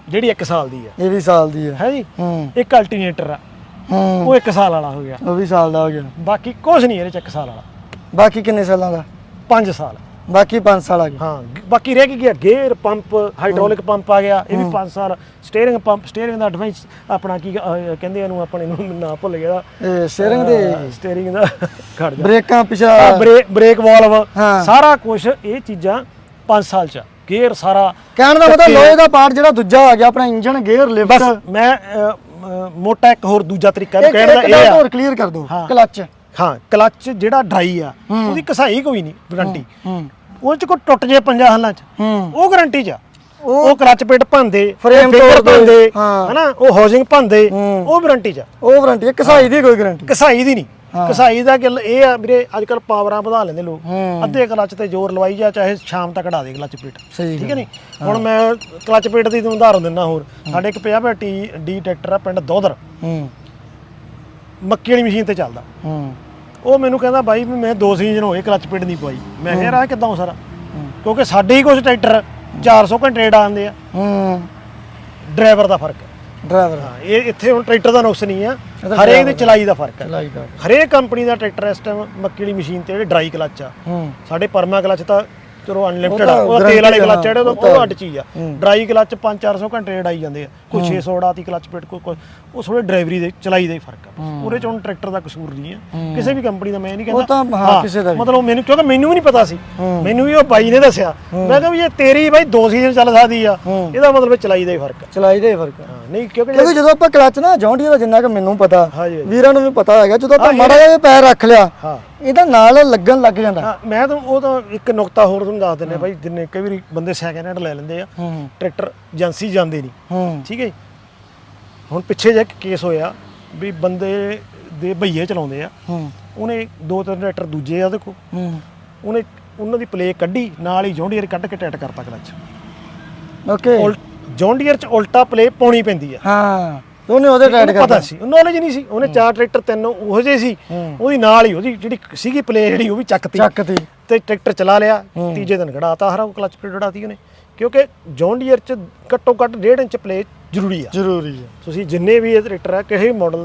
S2: ਜਿਹੜੀ 1 ਸਾਲ ਦੀ ਹੈ
S1: ਇਹ ਵੀ ਸਾਲ ਦੀ ਹੈ
S2: ਹੈ ਜੀ?
S1: ਹੂੰ।
S2: ਇੱਕ ਅਲਟਰਨੇਟਰ ਆ।
S1: ਹੂੰ।
S2: ਉਹ 1 ਸਾਲ ਵਾਲਾ ਹੋ ਗਿਆ।
S1: ਉਹ ਵੀ ਸਾਲ ਦਾ ਹੋ ਗਿਆ।
S2: ਬਾਕੀ ਕੁਝ ਨਹੀਂ ਇਹਦੇ ਚ 1 ਸਾਲ ਵਾਲਾ।
S1: ਬਾਕੀ ਕਿੰਨੇ ਸਾਲਾਂ ਦਾ?
S2: 5 ਸਾਲ।
S1: ਬਾਕੀ 5 ਸਾਲ ਆ ਗਏ।
S2: ਹਾਂ ਬਾਕੀ ਰਹਿ ਕੀ ਗਿਆ ਗੇਅਰ ਪੰਪ ਹਾਈਡ੍ਰੋਲਿਕ ਪੰਪ ਆ ਗਿਆ ਇਹ ਵੀ 5 ਸਾਲ। ਸਟੀਅਰਿੰਗ ਪੰਪ ਸਟੀਅਰਿੰਗ ਦਾ ਐਡਵਾਂਸ ਆਪਣਾ ਕੀ ਕਹਿੰਦੇ ਇਹਨੂੰ ਆਪਣੇ ਨੂੰ ਨਾਂ ਭੁੱਲ ਗਿਆ
S1: ਇਹ ਸ਼ੇਰਿੰਗ ਦੇ
S2: ਸਟੀਅਰਿੰਗ ਦਾ ਖੜ ਜਾ।
S1: ਬ੍ਰੇਕਾਂ ਪਿਛਾ
S2: ਬ੍ਰੇਕ ਬ੍ਰੇਕ ਵਾਲਵ। ਸਾਰਾ ਕੁਝ ਇਹ ਚੀਜ਼ਾਂ 5 ਸਾਲ ਚ। ਗੇਅਰ ਸਾਰਾ
S1: ਕਹਿਣ ਦਾ ਮਤਲਬ ਲੋਹੇ ਦਾ ਪਾਰਟ ਜਿਹੜਾ ਦੂਜਾ ਆ ਗਿਆ ਆਪਣਾ ਇੰਜਨ ਗੇਅਰ
S2: ਬਸ
S1: ਲਿਫਟ
S2: ਮੈਂ ਮੋਟਾ ਇੱਕ ਹੋਰ ਦੂਜਾ ਤਰੀਕਾ
S1: ਇੱਕ
S2: ਕਹਿਣ ਦਾ ਇਹ ਆ
S1: ਹੋਰ ਕਲੀਅਰ ਕਰ ਦਿਓ
S2: ਹਾਂ।
S1: ਕਲੱਚ
S2: ਹਾਂ ਕਲੱਚ ਜਿਹੜਾ ਡਰਾਈ ਆ ਉਹਦੀ ਕਸਾਈ ਕੋਈ ਨਹੀਂ ਗਾਰੰਟੀ
S1: ਹੂੰ
S2: ਉਹ ਚ ਕੋਈ ਟੁੱਟ ਜੇ ਪੰਜਾਂ ਹੱਲਾਂ ਚ
S1: ਹੂੰ
S2: ਉਹ ਗਾਰੰਟੀ ਚ ਆ।
S1: ਉਹ-
S2: ਕਲੱਚ ਪੇਟ ਭੰਦੇ
S1: Frame ਤੋੜ ਦੇ,
S2: ਭੰਦੇ
S1: ਹਾਂ।
S2: ਹਨਾ ਉਹ ਹਾਊਸਿੰਗ ਭੰਦੇ
S1: ਹੂੰ।
S2: ਉਹ ਵਾਰੰਟੀ ਚ ਆ।
S1: ਉਹ ਵਾਰੰਟੀ ਕਸਾਈ ਦੀ ਕੋਈ ਗਾਰੰਟੀ
S2: ਕਸਾਈ ਦੀ ਨਹੀਂ ਕਸਾਈ ਦਾ ਗੱਲ ਇਹ ਆ ਵੀਰੇ ਅੱਜ ਕੱਲ ਪਾਵਰਾਂ ਵਧਾ ਲੈਂਦੇ ਲੋਕ। ਅੱਧੇ ਕਲੱਚ ਤੇ ਜ਼ੋਰ ਲਵਾਈ ਜਾ ਚਾਹੇ ਸ਼ਾਮ ਤੱਕ ਢਾ ਦੇ ਕਲੱਚ ਪੇਟ। ਠੀਕ ਹੈ ਨਹੀਂ? ਹੁਣ ਮੈਂ ਕਲੱਚ ਪੇਟ ਦੀ ਤੁਹਾਨੂੰ ਉਦਾਹਰਨ ਦਿੰਦਾ ਹੋਰ। ਸਾਡੇ ਇੱਕ ਪਿਆ ਪਿਆ ਟੀ ਡੀ ਟਰੈਕਟਰ ਆ ਪਿੰਡ ਦੋਦਰ
S1: ਹੂੰ।
S2: ਮੱਕੀ ਵਾਲੀ ਮਸ਼ੀਨ ਤੇ ਚੱਲਦਾ। ਉਹ ਮੈਨੂੰ ਕਹਿੰਦਾ ਬਾਈ ਵੀ ਮੈਂ ਦੋ ਸੀਜ਼ਨ ਹੋਏ ਕਲੱਚ ਪੇਟ ਨਹੀਂ ਪਵਾਈ। ਮੈਂ ਕਿਹਾ ਯਾਰ ਕਿੱਦਾਂ ਹੋ ਸਾਰਾ? ਕਿਉਂਕਿ ਸਾਡੇ ਹੀ ਕੁਝ ਟਰੈਕਟਰ 400 ਘੰਟੇ ਡਾਉਂਦੇ ਆ।
S1: ਹੂੰ।
S2: ਡਰਾਈਵਰ ਦਾ ਫ਼ਰਕ।
S1: ਡਰਾਈਵਰ।
S2: ਹਾਂ ਇਹ ਇੱਥੇ ਹੁਣ ਟਰੈਕਟਰ ਦਾ ਨੁਕਸ ਨਹੀਂ ਆ।
S1: ਤਾਂ
S2: ਹਰੇਕ ਦੀ ਚਲਾਈ ਦਾ ਫ਼ਰਕ ਹੈ
S1: ਚਲਾਈ ਦਾ
S2: ਹਰੇਕ ਕੰਪਨੀ ਦਾ ਟਰੈਕਟਰ ਇਸ ਟਾਈਮ ਮੱਕੀ ਵਾਲੀ ਮਸ਼ੀਨ ਤੇ ਜਿਹੜੇ ਡਰਾਈ ਕਲੱਚ ਆ।
S1: ਹੂੰ।
S2: ਸਾਡੇ ਪਰਮਾ ਕਲੱਚ ਤਾਂ ਚਲੋ ਅਨਲਿਮਿਟਡ
S1: ਉਹ
S2: ਉਹ ਤੇਲ ਵਾਲੇ ਕਲੱਚ ਜਿਹੜੇ ਉਹ ਉਹ ਅੱਡ ਚੀਜ਼ ਆ। ਡਰਾਈ ਕਲੱਚ 5-400 ਘੰਟੇ ਡਾਈ ਜਾਂਦੇ ਆ। ਕੋਈ 600 ਉਡਾਤੀ ਕਲੱਚ ਪੇਟ ਕੋਈ ਉਹ ਥੋੜੇ ਡਰਾਈਵਰੀ ਦੇ ਚਲਾਈ ਦਾ ਹੀ ਫ਼ਰਕ ਆ। ਉਹਦੇ ਚ ਹੁਣ ਟਰੈਕਟਰ ਦਾ ਕਸੂਰ ਨਹੀਂ ਆ। ਕਿਸੇ ਵੀ ਕੰਪਨੀ ਦਾ ਮੈਂ ਨਹੀਂ
S1: ਉਹ
S2: ਕਹਿੰਦਾ
S1: ਤਾਂ ਹਾਂ, ਕਿਸੇ ਦਾ।
S2: ਮਤਲਬ ਮੈਨੂੰ ਕਿਉਂਕਿ ਮੈਨੂੰ ਵੀ ਨਹੀਂ ਪਤਾ ਸੀ। ਮੈਨੂੰ ਵੀ ਉਹ ਬਾਈ ਨੇ ਦੱਸਿਆ। ਮੈਂ ਕਿਹਾ ਵੀ ਇਹ ਤੇਰੀ ਬਾਈ ਦੋ ਸੀਜ਼ਨ ਚੱਲ ਸਕਦੀ ਆ। ਇਹਦਾ ਮਤਲਬ ਚਲਾਈ ਦਾ ਹੀ ਫ਼ਰਕ ਆ।
S1: ਚਲਾਈ ਦਾ ਹੀ ਫ਼ਰਕ ਆ।
S2: ਨਹੀਂ ਕਿਉਂਕਿ
S1: ਜਦੋਂ ਆਪਾਂ ਕਲੱਚ ਨਾ ਜੌਂਡੀ ਦਾ ਜਿੰਨਾ ਕਿ ਮੈਨੂੰ ਪਤਾ। ਵੀਰਾਂ ਨੂੰ ਵੀ ਪਤਾ ਹੈਗਾ ਜਦੋਂ ਆਪਾਂ ਮਾੜਾ ਜਿਹਾ ਪੈਰ ਰੱਖ ਲਿਆ
S2: ਹਾਂ।
S1: ਇਹਦਾ ਨਾਲ ਲੱਗਣ ਲੱਗ ਜਾਂਦਾ।
S2: ਹਾਂ ਮੈਂ ਤਾਂ ਉਹ ਤਾਂ ਇੱਕ ਨੁਕਤਾ ਹੋਰ ਤੁਹਾਨੂੰ ਦੱਸ ਦਿੰਨੇ ਬਾਈ ਜਿੰਨੇ ਕਈ ਵਾਰੀ ਬੰਦੇ ਸੈਕਿੰਡ ਹੈਂਡ ਲੈ ਲੈਂਦੇ ਆ।
S1: ਹੂੰ।
S2: ਟਰੈਕਟਰ ਏਜੰਸੀ ਜਾਂਦੇ ਨਹੀਂ।
S1: ਹੂੰ।
S2: ਠੀਕ ਹੈ ਜੀ? ਹੁਣ ਪਿੱਛੇ ਜੇ ਇੱਕ ਕੇਸ ਹੋਇਆ ਵੀ ਬੰਦੇ ਦੇ ਭਈਏ ਚਲਾਉਂਦੇ ਆ।
S1: ਹੂੰ।
S2: ਉਹਨੇ ਦੋ ਤਿੰਨ ਟਰੈਕਟਰ ਦੂਜੇ ਆ ਦੇਖੋ
S1: ਹੂੰ।
S2: ਉਹਨੇ ਉਹਨਾਂ ਦੀ ਪਲੇ ਕੱਢੀ ਨਾਲ ਹੀ ਜੌਂਡੀਅਰ ਕੱਢ ਕੇ ਟੈਟ ਕਰਤਾ ਕਲੱਚ
S1: ਓਕੇ
S2: ਜੌਂਡੀਅਰ ਚ ਉਲਟਾ ਪਲੇ ਪਾਉਣੀ ਪੈਂਦੀ ਆ।
S1: ਹਾਂ। ਤੇ ਉਹਨੇ ਉਹਦੇ ਟਾਈਟ
S2: ਉਹਨੂੰ
S1: ਕਰਤਾ।
S2: ਪਤਾ ਸੀ ਨੌਲੇਜ ਨਹੀਂ ਸੀ। ਉਹਨੇ ਚਾਰ ਟਰੈਕਟਰ ਤਿੰਨ ਉਹੋ ਜਿਹੇ ਸੀ। ਉਹਦੀ ਨਾਲ ਹੀ ਉਹਦੀ ਜਿਹੜੀ ਸੀਗੀ ਪਲੇ ਜਿਹੜੀ ਉਹ ਵੀ ਚੱਕਤੀ।
S1: ਚੱਕਤੀ।
S2: ਤੇ ਟਰੈਕਟਰ ਚਲਾ ਲਿਆ। ਤੀਜੇ ਦਿਨ ਘੜਾਤਾ ਹਰਾ ਕਲੱਚ ਪਲੇਟ ਉਡਾਤੀ ਉਹਨੇ। ਕਿਉਂਕਿ ਜੌਂਡੀਅਰ ਚ ਘੱਟੋ ਘੱਟ 1.5 ਇੰਚ ਪਲੇ ਜ਼ਰੂਰੀ ਆ।
S1: ਜ਼ਰੂਰੀ ਹੈ
S2: ਤੁਸੀਂ ਜਿੰਨੇ ਵੀ ਇਹ ਟਰੈਕਟਰ ਆ ਕਿਸੇ ਵੀ ਮਾਡਲ ਦਾ